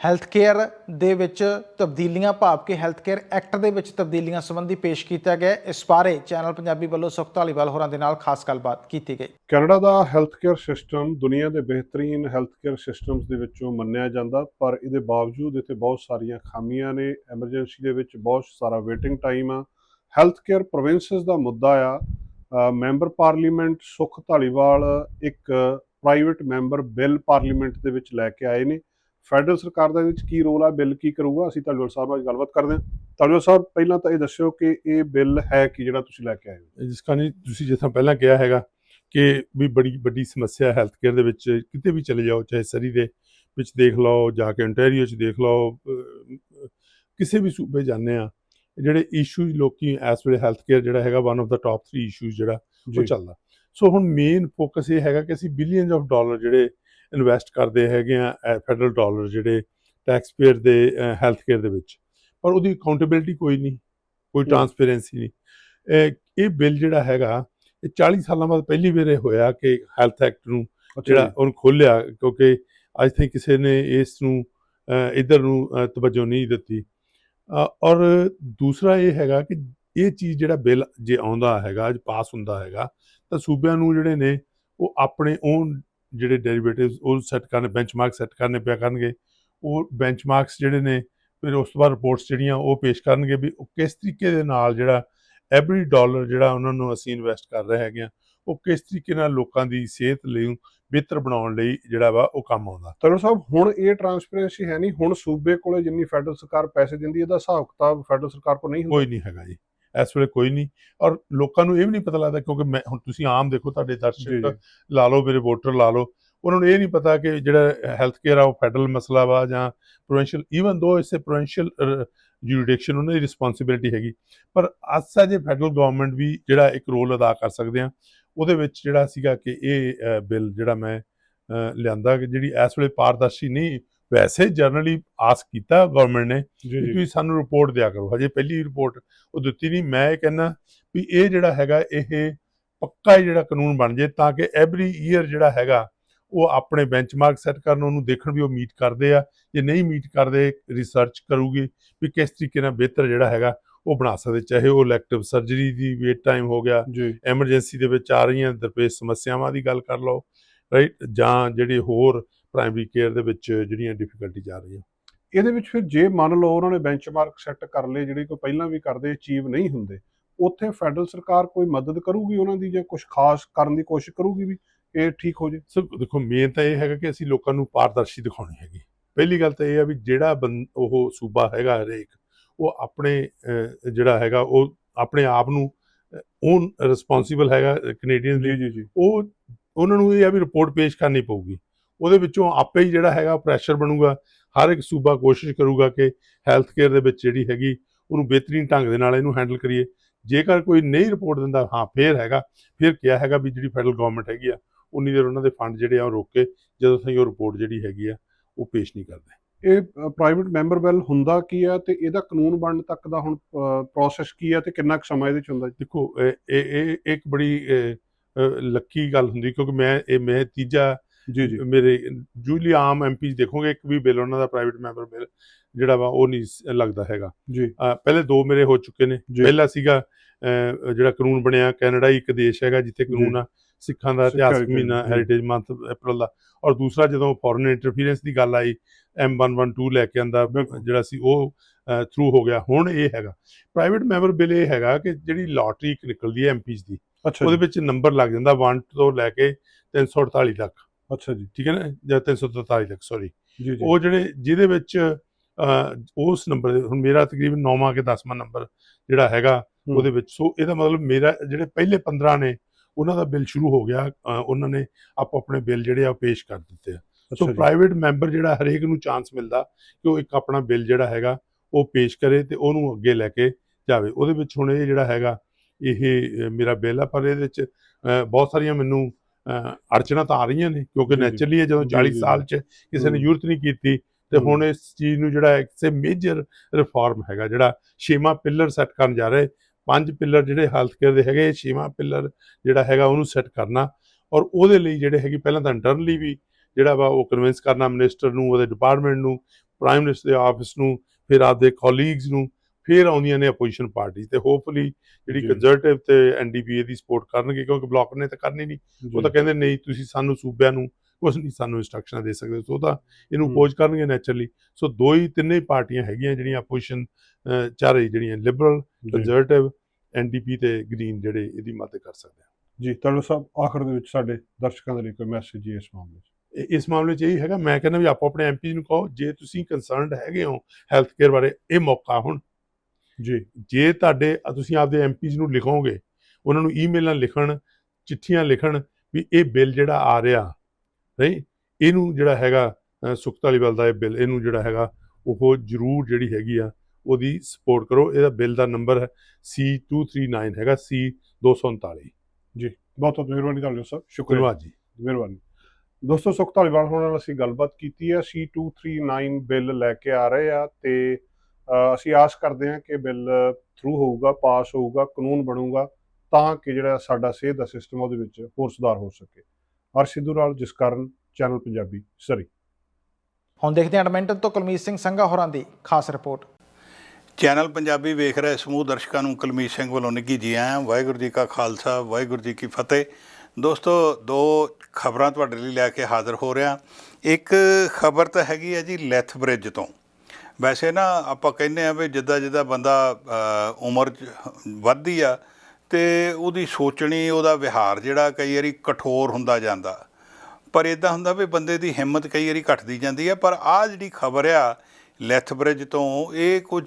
health care ਦੇ ਵਿੱਚ ਤਬਦੀਲੀਆਂ ਭਾਵ ਕਿ ਹੈਲਥ ਕੇਅਰ ਐਕਟ ਦੇ ਵਿੱਚ ਤਬਦੀਲੀਆਂ ਸੰਬੰਧੀ ਪੇਸ਼ ਕੀਤਾ ਗਿਆ ਇਸ ਬਾਰੇ ਚੈਨਲ ਪੰਜਾਬੀ ਵੱਲੋਂ ਸੁਖ ਧਾਲੀਵਾਲ ਹੋਰਾਂ ਦੇ ਨਾਲ ਖਾਸ ਗੱਲਬਾਤ ਕੀਤੀ ਗਈ। ਕੈਨੇਡਾ ਦਾ ਹੈਲਥ ਕੇਅਰ ਸਿਸਟਮ ਦੁਨੀਆ ਦੇ ਬਿਹਤਰੀਨ ਹੈਲਥ ਕੇਅਰ ਸਿਸਟਮਸ ਦੇ ਵਿੱਚੋਂ ਮੰਨਿਆ ਜਾਂਦਾ, ਪਰ ਇਹਦੇ ਬਾਵਜੂਦ ਇੱਥੇ ਬਹੁਤ ਸਾਰੀਆਂ ਖਾਮੀਆਂ ਨੇ। ਐਮਰਜੈਂਸੀ ਦੇ ਵਿੱਚ ਬਹੁਤ ਸਾਰਾ ਵੇਟਿੰਗ ਟਾਈਮ ਆ। ਹੈਲਥ ਕੇਅਰ ਪ੍ਰੋਵਿੰਸਸ ਦਾ ਮੁੱਦਾ ਆ। ਮੈਂਬਰ ਪਾਰਲੀਮੈਂਟ ਸੁਖ ਧਾਲੀਵਾਲ ਇੱਕ ਪ੍ਰਾਈਵੇਟ ਮੈਂਬਰ ਬਿੱਲ ਪਾਰਲੀਮੈਂਟ ਦੇ ਵਿੱਚ ਲੈ ਕੇ ਆਏ ਨੇ। ਫੈਡਰਲ ਸਰਕਾਰ ਦਾ ਇਹਦੇ ਵਿੱਚ ਕੀ ਰੋਲ ਆ ਬਿੱਲ ਕੀ ਕਰੂਗਾ ਅਸੀਂ ਧਾਲੀਵਾਲ ਸਾਹਿਬ ਨਾਲ ਗੱਲਬਾਤ ਕਰਦੇ ਹਾਂ। ਧਾਲੀਵਾਲ ਸਾਹਿਬ ਪਹਿਲਾਂ ਤਾਂ ਇਹ ਦੱਸਿਓ ਕਿ ਇਹ ਬਿੱਲ ਹੈ ਕੀ ਜਿਹੜਾ ਤੁਸੀਂ ਲੈ ਕੇ ਆਏ ਹੋ? ਜਿਸ ਕਾਰਨ ਤੁਸੀਂ ਜਿਸ ਤਰ੍ਹਾਂ ਪਹਿਲਾਂ ਕਿਹਾ ਹੈਗਾ ਕਿ ਵੀ ਬੜੀ ਵੱਡੀ ਸਮੱਸਿਆ ਹੈਲਥ ਕੇਅਰ ਦੇ ਵਿੱਚ ਕਿਤੇ ਵੀ ਚਲੇ ਜਾਓ ਚਾਹੇ ਸਰੀ ਦੇ ਵਿੱਚ ਦੇਖ ਲਓ ਜਾ ਕੇ ontario ਚ ਦੇਖ ਲਓ ਕਿਸੇ ਵੀ ਸੂਬੇ ਜਾਂਦੇ ਆ ਜਿਹੜੇ ਇਸ਼ੂਜ਼ ਲੋਕੀ ਇਸ ਵੇਲੇ ਹੈਲਥ ਕੇਅਰ ਜਿਹੜਾ ਹੈਗਾ ਵਨ ਆਫ ਦਾ ਟਾਪ 3 ਇਸ਼ੂਜ਼ ਜਿਹੜਾ ਉਹ ਚੱਲਦਾ। ਸੋ ਹੁਣ ਮੇਨ ਫੋਕਸ ਇਹ ਹੈਗਾ ਕਿ ਅਸੀਂ ਬਿਲੀਅਨਸ ਆਫ ਡਾਲਰ ਜਿਹੜੇ ਇਨਵੈਸਟ ਕਰਦੇ ਹੈਗੇ ਆ ਫੈਡਰਲ ਡਾਲਰ ਜਿਹੜੇ ਟੈਕਸ ਪੇਅਰ ਦੇ ਹੈਲਥ ਕੇਅਰ ਦੇ ਵਿੱਚ। ਪਰ ਉਹਦੀ ਅਕਾਊਂਟੇਬਿਲਟੀ ਕੋਈ ਨਹੀਂ ਕੋਈ। ਟਰਾਂਸਪੇਰੈਂਸੀ ਨਹੀਂ। ਇਹ- ਬਿੱਲ ਜਿਹੜਾ ਹੈਗਾ ਇਹ 40 ਸਾਲਾਂ ਬਾਅਦ ਪਹਿਲੀ ਵਾਰ ਇਹ ਹੋਇਆ ਕਿ ਹੈਲਥ ਐਕਟ ਨੂੰ ਜਿਹੜਾ ਉਹਨੂੰ ਖੋਲਿਆ ਕਿਉਂਕਿ ਅੱਜ ਤਾਈਂ ਕਿਸੇ ਨੇ ਇਸ ਨੂੰ ਇੱਧਰ ਨੂੰ ਤਵੱਜੋ ਨਹੀਂ ਦਿੱਤੀ। ਔਰ ਦੂਸਰਾ ਇਹ ਹੈਗਾ ਕਿ ਇਹ ਚੀਜ਼ ਜਿਹੜਾ ਬਿੱਲ ਜੇ ਆਉਂਦਾ ਹੈਗਾ ਅੱਜ ਪਾਸ ਹੁੰਦਾ ਹੈਗਾ ਤਾਂ ਸੂਬਿਆਂ ਨੂੰ ਜਿਹੜੇ ਨੇ ਉਹ ਆਪਣੇ ਓਨ ਜਿਹੜੇ ਡੈਰੀਵੇਟਿਵਸ ਉਹ ਸੈੱਟ ਕਰਨੇ ਬੈਂਚਮਾਰਕ ਸੈੱਟ ਕਰਨੇ ਪਿਆ ਕਰਨਗੇ। ਉਹ ਬੈਂਚਮਾਰਕਸ ਜਿਹੜੇ ਨੇ ਫਿਰ ਉਸ ਤੋਂ ਬਾਅਦ ਰਿਪੋਰਟਸ ਜਿਹੜੀਆਂ ਉਹ ਪੇਸ਼ ਕਰਨਗੇ ਵੀ ਉਹ ਕਿਸ ਤਰੀਕੇ ਦੇ ਨਾਲ ਜਿਹੜਾ ਐਵਰੀ ਡਾਲਰ ਜਿਹੜਾ ਉਹਨਾਂ ਨੂੰ ਅਸੀਂ ਇਨਵੈਸਟ ਕਰ ਰਹੇ ਹੈਗੇ ਆ ਉਹ ਕਿਸ ਤਰੀਕੇ ਨਾਲ ਲੋਕਾਂ ਦੀ ਸਿਹਤ ਲਈ ਬਿਹਤਰ ਬਣਾਉਣ ਲਈ ਜਿਹੜਾ ਵਾ ਉਹ ਕੰਮ ਆਉਂਦਾ। ਤਰੋ ਸਾਹਿਬ ਹੁਣ ਇਹ ਟਰਾਂਸਪੇਰੈਂਸੀ ਹੈ ਨਹੀਂ ਹੁਣ ਸੂਬੇ ਕੋਲੇ ਜਿੰਨੀ ਫੈਡਰਲ ਸਰਕਾਰ ਪੈਸੇ ਦਿੰਦੀ ਹੈ ਇਹਦਾ ਹਿਸਾਬ ਕਿਤਾਬ ਫੈਡਰਲ ਸਰਕਾਰ ਕੋਲ ਨਹੀਂ ਹੁੰਦਾ। ਕੋਈ ਨਹੀਂ ਹੈਗਾ ਜੀ। ਇਸ ਵੇਲੇ ਕੋਈ ਨਹੀਂ। ਔਰ ਲੋਕਾਂ ਨੂੰ ਇਹ ਵੀ ਨਹੀਂ ਪਤਾ ਲੱਗਦਾ ਕਿਉਂਕਿ ਮੈਂ ਹੁਣ ਤੁਸੀਂ ਆਮ ਦੇਖੋ ਤੁਹਾਡੇ ਦਰਸ਼ਕ। ਲਾ ਲਓ ਮੇਰੇ ਵੋਟਰ ਲਾ ਲਓ। ਉਹਨਾਂ ਨੂੰ ਇਹ ਨਹੀਂ ਪਤਾ ਕਿ ਜਿਹੜਾ ਹੈਲਥ ਕੇਅਰ ਆ ਉਹ ਫੈਡਰਲ ਮਸਲਾ ਵਾ ਜਾਂ ਪ੍ਰੋਵਿੰਸ਼ੀਅਲ ਈਵਨ ਦੋ ਇਸੇ ਪ੍ਰੋਵਿੰਸ਼ੀਅਲ ਜੁਡੀਕਸ਼ਨ ਉਹਨਾਂ ਦੀ ਰਿਸਪੌਂਸਿਬਿਲਿਟੀ ਹੈਗੀ। ਪਰ ਅਸਾ ਜੇ ਫੈਡਰਲ ਗਵਰਨਮੈਂਟ ਵੀ ਜਿਹੜਾ ਇੱਕ ਰੋਲ ਅਦਾ ਕਰ ਸਕਦੇ ਆ ਉਹਦੇ ਵਿੱਚ ਜਿਹੜਾ ਸੀਗਾ ਕਿ ਇਹ ਬਿੱਲ ਜਿਹੜਾ ਮੈਂ ਲਿਆਂਦਾ ਕਿ ਜਿਹੜੀ ਇਸ ਵੇਲੇ ਪਾਰਦਰਸ਼ੀ ਨਹੀਂ ਵੈਸੇ ਜਰਨਲੀ ਆਸ ਕੀਤਾ ਗਵਰਨਮੈਂਟ ਨੇ ਜੀ ਤੁਸੀਂ ਸਾਨੂੰ ਰਿਪੋਰਟ ਦਿਆ ਕਰੋ। ਹਜੇ ਪਹਿਲੀ ਰਿਪੋਰਟ ਉਹ ਦਿੱਤੀ ਨਹੀਂ। ਮੈਂ ਇਹ ਕਹਿੰਦਾ ਵੀ ਇਹ ਜਿਹੜਾ ਹੈਗਾ ਇਹ ਪੱਕਾ ਜਿਹੜਾ ਕਾਨੂੰਨ ਬਣ ਜੇ ਤਾਂ ਕਿ ਐਵਰੀ ਈਅਰ ਜਿਹੜਾ ਹੈਗਾ ਉਹ ਆਪਣੇ ਬੈਂਚਮਾਰਕ ਸੈੱਟ ਕਰਨ ਉਹਨੂੰ ਦੇਖਣ ਵੀ ਉਹ ਮੀਟ ਕਰਦੇ ਆ। ਜੇ ਨਹੀਂ ਮੀਟ ਕਰਦੇ ਰਿਸਰਚ ਕਰੂਗੀ ਵੀ ਕਿਸ ਤਰੀਕੇ ਨਾਲ ਬਿਹਤਰ ਜਿਹੜਾ ਹੈਗਾ ਉਹ ਬਣਾ ਸਕਦੇ। ਚਾਹੇ ਉਹ ਇਲੈਕਟਿਵ ਸਰਜਰੀ ਦੀ ਵੇਟ ਟਾਈਮ ਹੋ ਗਿਆ ਐਮਰਜੈਂਸੀ ਦੇ ਵਿੱਚ ਆ ਰਹੀਆਂ ਦਰਪੇਸ਼ ਸਮੱਸਿਆਵਾਂ ਦੀ ਗੱਲ ਕਰ ਲਓ ਰਾਈਟ ਜਾਂ ਜਿਹੜੇ ਹੋਰ ਪ੍ਰਾਇਮਰੀ ਕੇਅਰ ਦੇ ਵਿੱਚ ਜਿਹੜੀਆਂ ਡਿਫਿਕਲਟੀ ਆ ਰਹੀਆਂ। ਇਹਦੇ ਵਿੱਚ ਫਿਰ ਜੇ ਮੰਨ ਲਓ ਉਹਨਾਂ ਨੇ ਬੈਂਚਮਾਰਕ ਸੈੱਟ ਕਰ ਲਏ ਜਿਹੜੇ ਕੋਈ ਪਹਿਲਾਂ ਵੀ ਕਰਦੇ ਅਚੀਵ ਨਹੀਂ ਹੁੰਦੇ ਉੱਥੇ ਫੈਡਰਲ ਸਰਕਾਰ ਕੋਈ ਮਦਦ ਕਰੂਗੀ ਉਹਨਾਂ ਦੀ ਜਾਂ ਕੁਝ ਖਾਸ ਕਰਨ ਦੀ ਕੋਸ਼ਿਸ਼ ਕਰੂਗੀ ਵੀ ਇਹ ਠੀਕ ਹੋ ਜੇ? ਸੋ ਦੇਖੋ ਮੇਨ ਤਾਂ ਇਹ ਹੈਗਾ ਕਿ ਅਸੀਂ ਲੋਕਾਂ ਨੂੰ ਪਾਰਦਰਸ਼ੀ ਦਿਖਾਉਣੀ ਹੈਗੀ। ਪਹਿਲੀ ਗੱਲ ਤਾਂ ਇਹ ਆ ਵੀ ਜਿਹੜਾ ਉਹ ਸੂਬਾ ਹੈਗਾ ਹਰੇਕ ਉਹ ਆਪਣੇ ਜਿਹੜਾ ਹੈਗਾ ਉਹ ਆਪਣੇ ਆਪ ਨੂੰ ਉਹ ਰਿਸਪੌਂਸਿਬਲ ਹੈਗਾ ਕੈਨੇਡੀਅਨ ਜੀ ਉਹ ਉਹਨਾਂ ਨੂੰ ਇਹ ਆ ਵੀ ਰਿਪੋਰਟ ਪੇਸ਼ ਕਰਨੀ ਪਊਗੀ। ਉਹਦੇ ਵਿੱਚੋਂ ਆਪੇ ਹੀ ਜਿਹੜਾ ਹੈਗਾ ਪ੍ਰੈਸ਼ਰ ਬਣੂਗਾ ਹਰ ਇੱਕ ਸੂਬਾ ਕੋਸ਼ਿਸ਼ ਕਰੂਗਾ ਕਿ ਹੈਲਥ ਕੇਅਰ ਦੇ ਵਿੱਚ ਜਿਹੜੀ ਹੈਗੀ ਉਹਨੂੰ ਬਿਹਤਰੀਨ ਢੰਗ ਦੇ ਨਾਲ ਇਹਨੂੰ ਹੈਂਡਲ ਕਰੀਏ। ਜੇਕਰ ਕੋਈ ਨਹੀਂ ਰਿਪੋਰਟ ਦਿੰਦਾ ਹਾਂ ਫੇਰ ਹੈਗਾ ਫਿਰ ਕਿਹਾ ਹੈਗਾ ਵੀ ਜਿਹੜੀ ਫੈਡਰਲ ਗਵਰਨਮੈਂਟ ਹੈਗੀ ਆ ਉਨੀ ਦੇਰ ਉਹਨਾਂ ਦੇ ਫੰਡ ਜਿਹੜੇ ਆ ਉਹ ਰੋਕ ਕੇ ਜਦੋਂ ਤਾਈਂ ਉਹ ਰਿਪੋਰਟ ਜਿਹੜੀ ਹੈਗੀ ਆ ਉਹ ਪੇਸ਼ ਨਹੀਂ ਕਰਦੇ। ਇਹ ਪ੍ਰਾਈਵੇਟ ਮੈਂਬਰ ਬਿੱਲ ਹੁੰਦਾ ਕੀ ਆ ਤੇ ਇਹਦਾ ਕਾਨੂੰਨ ਬਣਨ ਤੱਕ ਦਾ ਹੁਣ ਪ੍ਰੋਸੈਸ ਕੀ ਆ ਤੇ ਕਿੰਨਾ ਕੁ ਸਮਾਂ ਇਹਦੇ ਚ ਹੁੰਦਾ ਦੇਖੋ ਇਹ ਇਹ ਇੱਕ ਬੜੀ ਲੱਕੀ ਗੱਲ ਹੁੰਦੀ ਕਿਉਂਕਿ ਮੈਂ ਇਹ ਮੈਂ ਤੀਜਾ ਜੀ ਜੀ। ਮੇਰੇ ਜੂਲੀ ਆਮ ਐਮਪੀ ਦੇਖੋਗੇ ਇੱਕ ਵੀ ਬਿੱਲ ਉਹਨਾਂ ਦਾ ਪ੍ਰਾਈਵੇਟ ਮੈਂਬਰ ਬਿੱਲ ਜਿਹੜਾ ਵਾ ਉਹ ਨਹੀਂ ਲੱਗਦਾ ਹੈਗਾ। ਜੀ। ਪਹਿਲੇ ਦੋ ਮੇਰੇ ਹੋ ਚੁੱਕੇ ਨੇ। ਪਹਿਲਾ ਸੀਗਾ ਜਿਹੜਾ ਕਾਨੂੰਨ ਬਣਿਆ ਕੈਨੇਡਾ ਇੱਕ ਦੇਸ਼ ਹੈਗਾ ਜਿੱਥੇ ਕਾਨੂੰਨ ਆ ਸਿੱਖਾਂ ਦਾ ਇਤਿਹਾਸਕ ਮਹੀਨਾ। ਹੈਰੀਟੇਜ ਮੰਥ ਅਪ੍ਰੈਲ ਦਾ। ਔਰ ਦੂਸਰਾ ਜਦੋਂ ਫੋਰਨ ਇੰਟਰਫੀਰੈਂਸ ਦੀ ਗੱਲ ਆਈ M112 ਲੈ ਕੇ ਆਂਦਾ। ਜਿਹੜਾ ਸੀ ਉਹ ਥਰੂ ਹੋ ਗਿਆ। ਹੁਣ ਇਹ ਹੈਗਾ। ਪ੍ਰਾਈਵੇਟ ਮੈਂਬਰ ਬਿੱਲ ਇਹ ਹੈਗਾ ਕਿ ਜਿਹੜੀ ਲਾਟਰੀ ਨਿਕਲਦੀ ਹੈ ਐਮਪੀਜ਼ ਦੀ ਉਹਦੇ ਵਿੱਚ ਨੰਬਰ ਲੱਗ ਜਾਂਦਾ 1 ਤੋਂ ਲੈ ਕੇ 348 ਤੱਕ। ਅੱਛਾ ਜੀ ਠੀਕ ਹੈ ਨਾ? ਜਾਂ 343 ਤੱਕ ਸੌਰੀ ਜੀ ਜੀ। ਉਹ ਜਿਹੜੇ ਜਿਹਦੇ ਵਿੱਚ ਉਸ ਨੰਬਰ ਹੁਣ ਮੇਰਾ ਤਕਰੀਬਨ 9ਵਾਂ ਕਿ 10ਵਾਂ ਨੰਬਰ ਜਿਹੜਾ ਹੈਗਾ। ਉਹਦੇ ਵਿੱਚ ਸੋ ਇਹਦਾ ਮਤਲਬ ਮੇਰਾ ਜਿਹੜੇ ਪਹਿਲੇ 15 ਨੇ ਉਹਨਾਂ ਦਾ ਬਿੱਲ ਸ਼ੁਰੂ ਹੋ ਗਿਆ ਉਹਨਾਂ ਨੇ ਆਪੋ ਆਪਣੇ ਬਿੱਲ ਜਿਹੜੇ ਆ ਪੇਸ਼ ਕਰ ਦਿੱਤੇ ਆ। ਸੋ ਪ੍ਰਾਈਵੇਟ ਮੈਂਬਰ ਜਿਹੜਾ ਹਰੇਕ ਨੂੰ ਚਾਂਸ ਮਿਲਦਾ ਕਿ ਉਹ ਇੱਕ ਆਪਣਾ ਬਿੱਲ ਜਿਹੜਾ ਹੈਗਾ ਉਹ ਪੇਸ਼ ਕਰੇ ਤੇ ਉਹਨੂੰ ਅੱਗੇ ਲੈ ਕੇ ਜਾਵੇ। ਉਹਦੇ ਵਿੱਚ ਹੁਣ ਇਹ ਜਿਹੜਾ ਹੈਗਾ ਇਹ ਮੇਰਾ ਬਿੱਲ ਆ ਪਰ ਇਹਦੇ ਵਿੱਚ ਬਹੁਤ ਸਾਰੀਆਂ ਮੈਨੂੰ ਅੜਚਣਾਂ ਤਾਂ ਆ ਰਹੀਆਂ ਨੇ ਕਿਉਂਕਿ। ਨੈਚੁਰਲੀ ਜਦੋਂ ਜੀ, 40 ਜੀ, ਸਾਲ 'ਚ ਕਿਸੇ ਨੇ। ਜ਼ਰੂਰਤ ਨਹੀਂ ਕੀਤੀ ਤੇ। ਹੁਣ ਇਸ ਚੀਜ਼ ਨੂੰ ਜਿਹੜਾ ਇੱਕ ਸੇ ਮੇਜਰ ਰਿਫਾਰਮ ਹੈਗਾ ਜਿਹੜਾ ਛੇਵਾਂ ਪਿਲਰ ਸੈੱਟ ਕਰਨ ਜਾ ਰਹੇ ਪੰਜ ਪਿਲਰ ਜਿਹੜੇ ਹੈਲਥ ਕੇਅਰ ਦੇ ਹੈਗੇ ਛੇਵਾਂ ਪਿਲਰ ਜਿਹੜਾ ਹੈਗਾ ਉਹਨੂੰ ਸੈੱਟ ਕਰਨਾ ਔਰ ਉਹਦੇ ਲਈ ਜਿਹੜੇ ਹੈਗੀ ਪਹਿਲਾਂ ਤਾਂ ਇੰਟਰਨਲੀ ਵੀ ਜਿਹੜਾ ਵਾ ਉਹ ਕਨਵਿੰਸ ਕਰਨਾ ਮਿਨਿਸਟਰ ਨੂੰ ਉਹਦੇ ਡਿਪਾਰਟਮੈਂਟ ਨੂੰ ਪ੍ਰਾਈਮ ਮਿਨਿਸਟਰ ਦੇ ਆਫਿਸ ਨੂੰ ਫਿਰ ਆਪਦੇ ਕੋਲੀਗਸ ਨੂੰ ਫਿਰ ਆਉਂਦੀਆਂ ਨੇ ਆਪੋਜੀਸ਼ਨ ਪਾਰਟੀ ਤੇ ਹੋਪਫੁਲੀ ਜਿਹੜੀ। ਕੰਜ਼ਰਵੇਟਿਵ ਤੇ ਐਨਡੀਪੀਏ ਦੀ ਸਪੋਰਟ ਕਰਨਗੇ ਕਿਉਂਕਿ ਬਲੌਕ ਨੇ ਤਾਂ ਕਰਨੀ ਨਹੀਂ ਉਹ ਤਾਂ ਕਹਿੰਦੇ ਨਹੀਂ ਤੁਸੀਂ ਸਾਨੂੰ ਸੂਬਿਆਂ ਨੂੰ ਕੁਝ ਨਹੀਂ ਸਾਨੂੰ ਇਨਸਟਰਕਸ਼ਨਾਂ ਦੇ ਸਕਦੇ। ਸੋ ਤਾਂ ਇਹਨੂੰ। ਅਪੋਜ਼ ਕਰਨਗੇ ਨੈਚੁਰਲੀ ਸੋ ਦੋ ਹੀ ਤਿੰਨੇ ਹੀ ਪਾਰਟੀਆਂ ਹੈਗੀਆਂ ਜਿਹੜੀਆਂ ਆਪੋਜੀਸ਼ਨ ਚਾਹ ਰਹੀ ਜਿਹੜੀਆਂ ਲਿਬਰਲ। ਕੰਜ਼ਰਵੇਟਿਵ ਐਨਡੀਪੀ ਤੇ ਗ੍ਰੀਨ ਜਿਹੜੇ ਇਹਦੀ ਮਦਦ ਕਰ ਸਕਦੇ ਆ। ਜੀ ਤਰਲ ਸਾਹਿਬ ਆਖਰ ਦੇ ਵਿੱਚ ਸਾਡੇ ਦਰਸ਼ਕਾਂ ਦੇ ਲਈ ਕੋਈ ਮੈਸੇਜ ਜੀ ਇਸ ਮਾਮਲੇ 'ਚ? ਇਸ ਮਾਮਲੇ 'ਚ ਇਹ ਹੈਗਾ। ਮੈਂ ਕਹਿੰਦਾ ਵੀ ਆਪੋ ਆਪਣੇ ਐਮਪੀ ਨੂੰ ਕਹੋ ਜੇ ਤੁਸੀਂ ਕੰਸਰਨਡ ਹੈਗੇ ਹੋ ਹੈਲਥ ਕੇਅਰ ਬਾਰੇ ਇਹ ਮੌਕਾ ਹੁਣ ਜੀ। ਜੇ ਤੁਹਾਡੇ ਤੁਸੀਂ ਆਪਦੇ ਐਮਪੀਜ਼ ਨੂੰ ਲਿਖੋਗੇ ਉਹਨਾਂ ਨੂੰ ਈਮੇਲਾਂ ਲਿਖਣ ਚਿੱਠੀਆਂ ਲਿਖਣ ਵੀ ਇਹ ਬਿੱਲ ਜਿਹੜਾ ਆ ਰਿਹਾ ਨਹੀਂ ਇਹਨੂੰ ਜਿਹੜਾ ਹੈਗਾ ਅ, ਸੁਖਤ ਧਾਲੀਵਾਲ ਦਾ ਇਹ ਬਿੱਲ ਇਹਨੂੰ ਜਿਹੜਾ ਹੈਗਾ ਉਹ ਜ਼ਰੂਰ ਜਿਹੜੀ ਹੈਗੀ ਆ ਉਹਦੀ ਸਪੋਰਟ ਕਰੋ। ਇਹਦਾ ਬਿੱਲ ਦਾ ਨੰਬਰ ਹੈ C239 ਹੈਗਾ C239 ਬਹੁਤ ਬਹੁਤ ਮਿਹਰਬਾਨੀ ਤੁਹਾਡੇ ਸਾਹਿਬ ਸ਼ੁਕਰੀਆ। ਜੀ। ਮਿਹਰਬਾਨੀ। ਦੋਸਤੋ ਸੁਖ ਧਾਲੀਵਾਲ ਹੋਣ ਨਾਲ ਅਸੀਂ ਗੱਲਬਾਤ ਕੀਤੀ ਹੈ C239 ਬਿੱਲ ਲੈ ਕੇ ਆ ਰਹੇ ਆ ਤੇ ਅਸੀਂ ਆਸ ਕਰਦੇ ਹਾਂ ਕਿ ਬਿੱਲ ਥਰੂ ਹੋਊਗਾ ਪਾਸ ਹੋਊਗਾ ਕਾਨੂੰਨ ਬਣੂਗਾ ਤਾਂ ਕਿ ਜਿਹੜਾ ਸਾਡਾ ਸਿਹਤ ਦਾ ਸਿਸਟਮ ਉਹਦੇ ਵਿੱਚ ਹੋਰ ਸੁਧਾਰ ਹੋ ਸਕੇ। ਹਰ ਸਿੱਧੂ ਨਾਲ ਜਿਸ ਕਾਰਨ ਚੈਨਲ ਪੰਜਾਬੀ ਸਰੀ ਹੁਣ ਦੇਖਦੇ ਹਾਂ ਐਡਮਿੰਟਨ ਤੋਂ ਕੁਲਮੀਤ ਸਿੰਘ ਸੰਘਾ ਹੋਰਾਂ ਦੀ ਖਾਸ ਰਿਪੋਰਟ। ਚੈਨਲ ਪੰਜਾਬੀ ਵੇਖ ਰਹੇ ਸਮੂਹ ਦਰਸ਼ਕਾਂ ਨੂੰ ਕੁਲਮੀਤ ਸਿੰਘ ਵੱਲੋਂ ਨਿੱਘੀ ਜੀ ਆਇਆਂ ਵਾਹਿਗੁਰੂ ਜੀ ਕਾ ਖਾਲਸਾ ਵਾਹਿਗੁਰੂ ਜੀ ਕੀ ਫਤਿਹ। ਦੋਸਤੋ ਦੋ ਖਬਰਾਂ ਤੁਹਾਡੇ ਲਈ ਲੈ ਕੇ ਹਾਜ਼ਰ ਹੋ ਰਿਹਾ। ਇੱਕ ਖਬਰ ਤਾਂ ਹੈਗੀ ਹੈ ਜੀ ਲੈਥ ਬ੍ਰਿਜ ਤੋਂ। ਵੈਸੇ ਨਾ ਆਪਾਂ ਕਹਿੰਦੇ ਆ ਵੀ ਜਿੱਦਾਂ ਜਿੱਦਾਂ ਬੰਦਾ ਉਮਰ 'ਚ ਵੱਧਦੀ ਆ ਤੇ ਉਹਦੀ ਸੋਚਣੀ ਉਹਦਾ ਵਿਹਾਰ ਜਿਹੜਾ ਕਈ ਵਾਰੀ ਕਠੋਰ ਹੁੰਦਾ ਜਾਂਦਾ। ਪਰ ਇਦਾਂ ਹੁੰਦਾ ਵੀ ਬੰਦੇ ਦੀ ਹਿੰਮਤ ਕਈ ਵਾਰੀ ਘਟਦੀ ਜਾਂਦੀ ਆ ਪਰ ਆ ਜਿਹੜੀ ਖਬਰ ਆ ਲੈਥਬ੍ਰਿਜ ਤੋਂ ਇਹ ਕੁਝ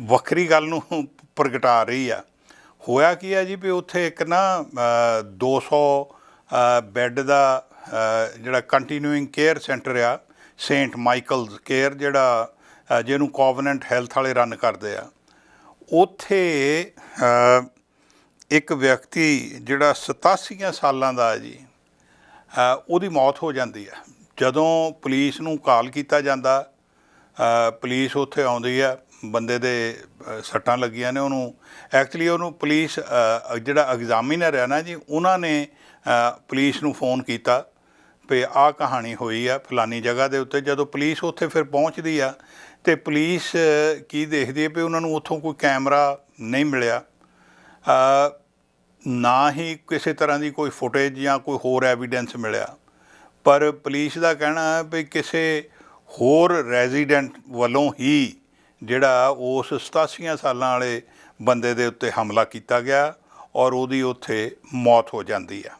ਵੱਖਰੀ ਗੱਲ ਨੂੰ ਪ੍ਰਗਟਾ ਰਹੀ ਆ। ਹੋਇਆ ਕੀ ਆ ਜੀ ਵੀ ਉੱਥੇ ਇੱਕ ਨਾ ਅ, 200 ਬੈੱਡ ਦਾ ਜਿਹੜਾ ਕੰਟੀਨਿਊਇੰਗ ਕੇਅਰ ਸੈਂਟਰ ਆ ਸੇਂਟ ਮਾਈਕਲਸ ਕੇਅਰ ਜਿਹੜਾ ਜਿਹਨੂੰ ਕੋਵਨੈਂਟ ਹੈਲਥ ਵਾਲੇ ਰਨ ਕਰਦੇ ਆ ਉੱਥੇ ਇੱਕ ਵਿਅਕਤੀ ਜਿਹੜਾ 87 ਸਾਲਾਂ ਦਾ ਹੈ ਜੀ ਉਹਦੀ ਮੌਤ ਹੋ ਜਾਂਦੀ ਹੈ। ਜਦੋਂ ਪੁਲਿਸ ਨੂੰ ਕਾਲ ਕੀਤਾ ਜਾਂਦਾ ਅ, ਪੁਲਿਸ ਉੱਥੇ ਆਉਂਦੀ ਆ ਬੰਦੇ ਦੇ ਸੱਟਾਂ ਲੱਗੀਆਂ ਨੇ ਉਹਨੂੰ। ਐਕਚੁਅਲੀ ਉਹਨੂੰ ਪੁਲਿਸ ਜਿਹੜਾ ਐਗਜ਼ਾਮੀਨਰ ਹੈ ਨਾ ਜੀ ਉਹਨਾਂ ਨੇ ਅ, ਪੁਲਿਸ ਨੂੰ ਫੋਨ ਕੀਤਾ। ਵੀ ਆਹ ਕਹਾਣੀ ਹੋਈ ਆ ਫਲਾਨੀ ਜਗ੍ਹਾ ਦੇ ਉੱਤੇ, ਜਦੋਂ ਪੁਲਿਸ ਉੱਥੇ ਫਿਰ ਪਹੁੰਚਦੀ ਆ ਤੇ ਪੁਲਿਸ ਕੀ ਦੇਖਦੀ ਹੈ ਵੀ ਉਹਨਾਂ ਨੂੰ ਉੱਥੋਂ ਕੋਈ ਕੈਮਰਾ ਨਹੀਂ ਮਿਲਿਆ। ਨਾ ਹੀ ਕਿਸੇ ਤਰ੍ਹਾਂ ਦੀ ਕੋਈ ਫੁਟੇਜ ਜਾਂ ਕੋਈ ਹੋਰ ਐਵੀਡੈਂਸ ਮਿਲਿਆ। ਪਰ ਪੁਲਿਸ ਦਾ ਕਹਿਣਾ ਹੈ ਵੀ ਕਿਸੇ ਹੋਰ ਰੈਜ਼ੀਡੈਂਟ ਵੱਲੋਂ ਹੀ ਜਿਹੜਾ ਉਸ 87 ਸਾਲਾਂ ਵਾਲੇ ਬੰਦੇ ਦੇ ਉੱਤੇ ਹਮਲਾ ਕੀਤਾ ਗਿਆ ਔਰ ਉਹਦੀ ਉੱਥੇ ਮੌਤ ਹੋ ਜਾਂਦੀ ਆ।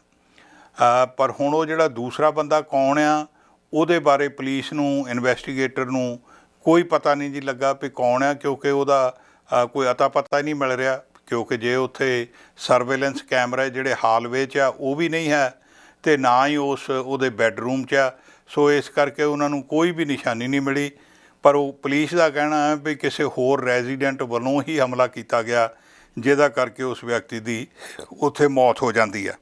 ਪਰ ਹੁਣ ਉਹ ਜਿਹੜਾ ਦੂਸਰਾ ਬੰਦਾ ਕੌਣ ਆ, ਉਹਦੇ ਬਾਰੇ ਪੁਲਿਸ ਨੂੰ, ਇਨਵੈਸਟੀਗੇਟਰ ਨੂੰ ਕੋਈ ਪਤਾ ਨਹੀਂ ਜੀ ਲੱਗਾ ਵੀ ਕੌਣ ਆ, ਕਿਉਂਕਿ ਉਹਦਾ ਕੋਈ ਅਤਾ ਪਤਾ ਹੀ ਨਹੀਂ ਮਿਲ ਰਿਹਾ, ਕਿਉਂਕਿ ਜੇ ਉੱਥੇ ਸਰਵੇਲੈਂਸ ਕੈਮਰਾ ਜਿਹੜੇ ਹਾਲਵੇ 'ਚ ਆ, ਉਹ ਵੀ ਨਹੀਂ ਹੈ ਤੇ ਨਾ ਹੀ ਉਸ ਉਹਦੇ ਬੈੱਡਰੂਮ 'ਚ ਆ। ਸੋ ਇਸ ਕਰਕੇ ਉਹਨਾਂ ਨੂੰ ਕੋਈ ਵੀ ਨਿਸ਼ਾਨੀ ਨਹੀਂ ਮਿਲੀ। ਪਰ ਉਹ ਪੁਲਿਸ ਦਾ ਕਹਿਣਾ ਹੈ ਵੀ ਕਿਸੇ ਹੋਰ ਰੈਜ਼ੀਡੈਂਟ ਵੱਲੋਂ ਹੀ ਹਮਲਾ ਕੀਤਾ ਗਿਆ, ਜਿਹਦਾ ਕਰਕੇ ਉਸ ਵਿਅਕਤੀ ਦੀ ਉੱਥੇ ਮੌਤ ਹੋ ਜਾਂਦੀ ਆ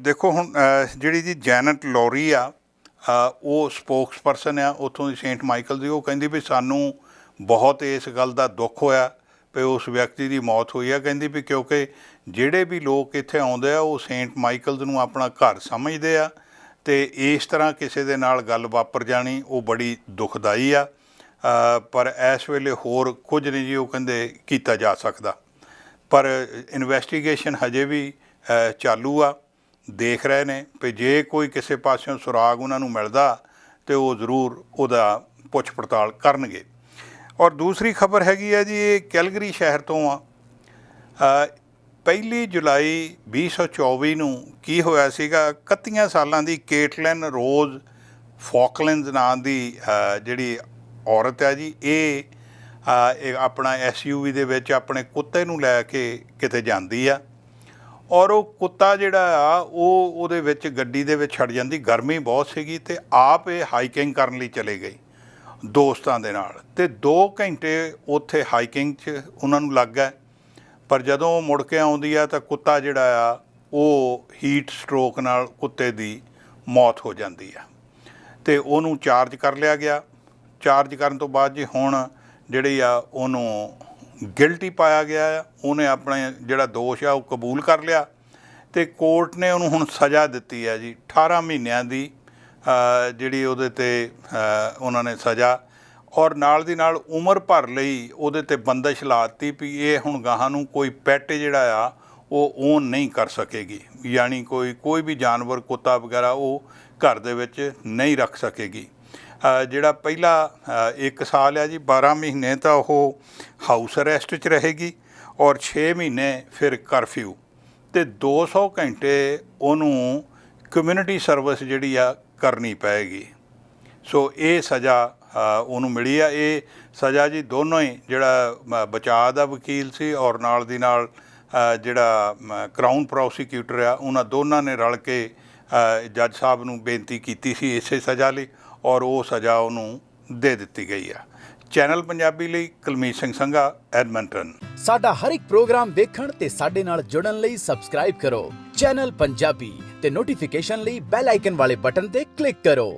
ਦੇਖੋ ਹੁਣ ਜਿਹੜੀ ਜੀ ਜੈਨਟ ਲੋਰੀ ਆ ਅ, ਉਹ ਸਪੋਕਸਪਰਸਨ ਆ ਉੱਥੋਂ ਦੀ ਸੇਂਟ ਮਾਈਕਲ ਦੀ ਉਹ ਕਹਿੰਦੀ ਵੀ ਸਾਨੂੰ ਬਹੁਤ ਇਸ ਗੱਲ ਦਾ ਦੁੱਖ ਹੋਇਆ ਵੀ ਉਸ ਵਿਅਕਤੀ ਦੀ ਮੌਤ ਹੋਈ ਆ। ਕਹਿੰਦੀ ਵੀ ਕਿਉਂਕਿ ਜਿਹੜੇ ਵੀ ਲੋਕ ਇੱਥੇ ਆਉਂਦੇ ਆ ਉਹ ਸੇਂਟ ਮਾਈਕਲਸ ਨੂੰ ਆਪਣਾ ਘਰ ਸਮਝਦੇ ਆ ਤੇ ਇਸ ਤਰ੍ਹਾਂ ਕਿਸੇ ਦੇ ਨਾਲ ਗੱਲ ਵਾਪਰ ਜਾਣੀ ਉਹ ਬੜੀ ਦੁਖਦਾਈ ਆ। ਪਰ ਇਸ ਵੇਲੇ ਹੋਰ ਕੁਝ ਨਹੀਂ ਜੀ ਉਹ ਕਹਿੰਦੇ ਕੀਤਾ ਜਾ ਸਕਦਾ। ਪਰ ਇਨਵੈਸਟੀਗੇਸ਼ਨ ਹਜੇ ਵੀ ਚਾਲੂ ਆ ਦੇਖ ਰਹੇ ਨੇ ਵੀ ਜੇ ਕੋਈ ਕਿਸੇ ਪਾਸਿਓਂ ਸੁਰਾਗ ਉਹਨਾਂ ਨੂੰ ਮਿਲਦਾ ਤੇ ਉਹ ਜ਼ਰੂਰ ਉਹਦਾ ਪੁੱਛ ਪੜਤਾਲ ਕਰਨਗੇ। ਔਰ ਦੂਸਰੀ ਖਬਰ ਹੈਗੀ ਹੈ ਜੀ ਇਹ ਕੈਲਗਰੀ ਸ਼ਹਿਰ ਤੋਂ ਆ। ਪਹਿਲੀ ਜੁਲਾਈ 2024 ਨੂੰ ਕੀ ਹੋਇਆ ਸੀਗਾ? 31 ਸਾਲਾਂ ਦੀ ਕੇਟਲਨ ਰੋਜ਼ ਫੌਕਲੈਂਡਸ ਨਾਂ ਦੀ ਜਿਹੜੀ ਔਰਤ ਹੈ ਜੀ ਇਹ ਅ, ਇਹ ਆਪਣਾ ਐਸਯੂਵੀ ਦੇ ਵਿੱਚ ਆਪਣੇ ਕੁੱਤੇ ਨੂੰ ਲੈ ਕੇ ਕਿਤੇ ਜਾਂਦੀ ਆ। ਔਰ ਉਹ ਕੁੱਤਾ ਜਿਹੜਾ ਆ, ਉਹ ਉਹਦੇ ਵਿੱਚ ਗੱਡੀ ਦੇ ਵਿੱਚ ਛੱਡ ਜਾਂਦੀ, ਗਰਮੀ ਬਹੁਤ ਸੀਗੀ ਤੇ ਆਪ ਇਹ ਹਾਈਕਿੰਗ ਕਰਨ ਲਈ ਚਲੇ ਗਈ ਦੋਸਤਾਂ ਦੇ ਨਾਲ। ਤੇ 2 ਘੰਟੇ ਉੱਥੇ ਹਾਈਕਿੰਗ 'ਚ ਉਹਨਾਂ ਨੂੰ ਲੱਗ ਗਏ। ਪਰ ਜਦੋਂ ਮੁੜ ਕੇ ਆਉਂਦੀ ਆ ਤਾਂ ਕੁੱਤਾ ਜਿਹੜਾ ਆ, ਉਹ ਹੀਟ ਸਟ੍ਰੋਕ ਨਾਲ ਕੁੱਤੇ ਦੀ ਮੌਤ ਹੋ ਜਾਂਦੀ ਆ। ਤੇ ਉਹਨੂੰ ਚਾਰਜ ਕਰ ਲਿਆ ਗਿਆ। ਚਾਰਜ ਕਰਨ ਤੋਂ ਬਾਅਦ ਜੀ ਹੁਣ ਜਿਹੜੀ ਆ, ਉਹਨੂੰ ਗਿਲਟੀ ਪਾਇਆ ਗਿਆ ਆ, ਉਹਨੇ ਆਪਣਾ ਜਿਹੜਾ ਦੋਸ਼ ਆ ਉਹ ਕਬੂਲ ਕਰ ਲਿਆ ਤੇ ਕੋਰਟ ਨੇ ਉਹਨੂੰ ਹੁਣ ਸਜ਼ਾ ਦਿੱਤੀ ਹੈ ਜੀ 18 ਮਹੀਨਿਆਂ ਦੀ ਜਿਹੜੀ ਉਹਦੇ ਤੇ ਉਹਨਾਂ ਨੇ ਸਜ਼ਾ ਔਰ ਨਾਲ ਦੀ ਨਾਲ ਉਮਰ ਭਰ ਲਈ ਉਹਦੇ ਤੇ ਬੰਦਸ਼ ਲਾਤੀ ਵੀ ਇਹ ਹੁਣ ਗਾਹਾਂ ਨੂੰ ਕੋਈ ਪੈਟ ਜਿਹੜਾ ਆ, ਉਹ ਓਨ ਨਹੀਂ ਕਰ ਸਕੇਗੀ, ਯਾਨੀ ਕੋਈ ਕੋਈ ਵੀ ਜਾਨਵਰ ਕੁੱਤਾ ਵਗੈਰਾ ਉਹ ਘਰ ਦੇ ਵਿੱਚ ਨਹੀਂ ਰੱਖ ਸਕੇਗੀ। ਜਿਹੜਾ ਪਹਿਲਾ 1 ਸਾਲ ਆ ਜੀ 12 ਮਹੀਨੇ ਤਾਂ ਉਹ ਹਾਊਸ ਅਰੈਸਟ 'ਚ ਰਹੇਗੀ ਔਰ 6 ਮਹੀਨੇ ਫਿਰ ਕਰਫਿਊ। ਤੇ 200 ਘੰਟੇ ਉਹਨੂੰ ਕਮਿਊਨਿਟੀ ਸਰਵਿਸ ਜਿਹੜੀ ਆ ਕਰਨੀ ਪਏਗੀ। ਸੋ ਇਹ ਸਜ਼ਾ ਉਹਨੂੰ ਮਿਲੀ ਆ। ਇਹ ਸਜ਼ਾ ਜੀ ਦੋਨੋਂ ਹੀ, ਜਿਹੜਾ ਬਚਾਅ ਦਾ ਵਕੀਲ ਸੀ ਔਰ ਨਾਲ ਦੀ ਨਾਲ ਜਿਹੜਾ ਕਰਾਊਨ ਪ੍ਰੋਸੀਕਿਊਟਰ ਆ, ਉਹਨਾਂ ਦੋਨਾਂ ਨੇ ਰਲ ਕੇ ਜੱਜ ਸਾਹਿਬ ਨੂੰ ਬੇਨਤੀ ਕੀਤੀ ਸੀ ਇਸੇ ਸਜ਼ਾ ਲਈ। ਔਰ ਉਹ ਸਜ਼ਾ ਉਹਨੂੰ ਦੇ ਦਿੱਤੀ ਗਈ ਆ। ਚੈਨਲ ਪੰਜਾਬੀ ਲਈ ਕੁਲਮੀਤ ਸਿੰਘ ਸੰਘਾ, ਐਡਮੰਟਨ। ਸਾਡਾ ਹਰ ਇੱਕ ਪ੍ਰੋਗਰਾਮ ਦੇਖਣ ਤੇ ਸਾਡੇ ਨਾਲ ਜੁੜਨ ਲਈ ਸਬਸਕ੍ਰਾਈਬ ਕਰੋ। ਚੈਨਲ ਪੰਜਾਬੀ ਤੇ ਨੋਟੀਫਿਕੇਸ਼ਨ ਲਈ ਬੈਲ ਆਈਕਨ ਵਾਲੇ ਬਟਨ ਤੇ ਕਲਿੱਕ ਕਰੋ।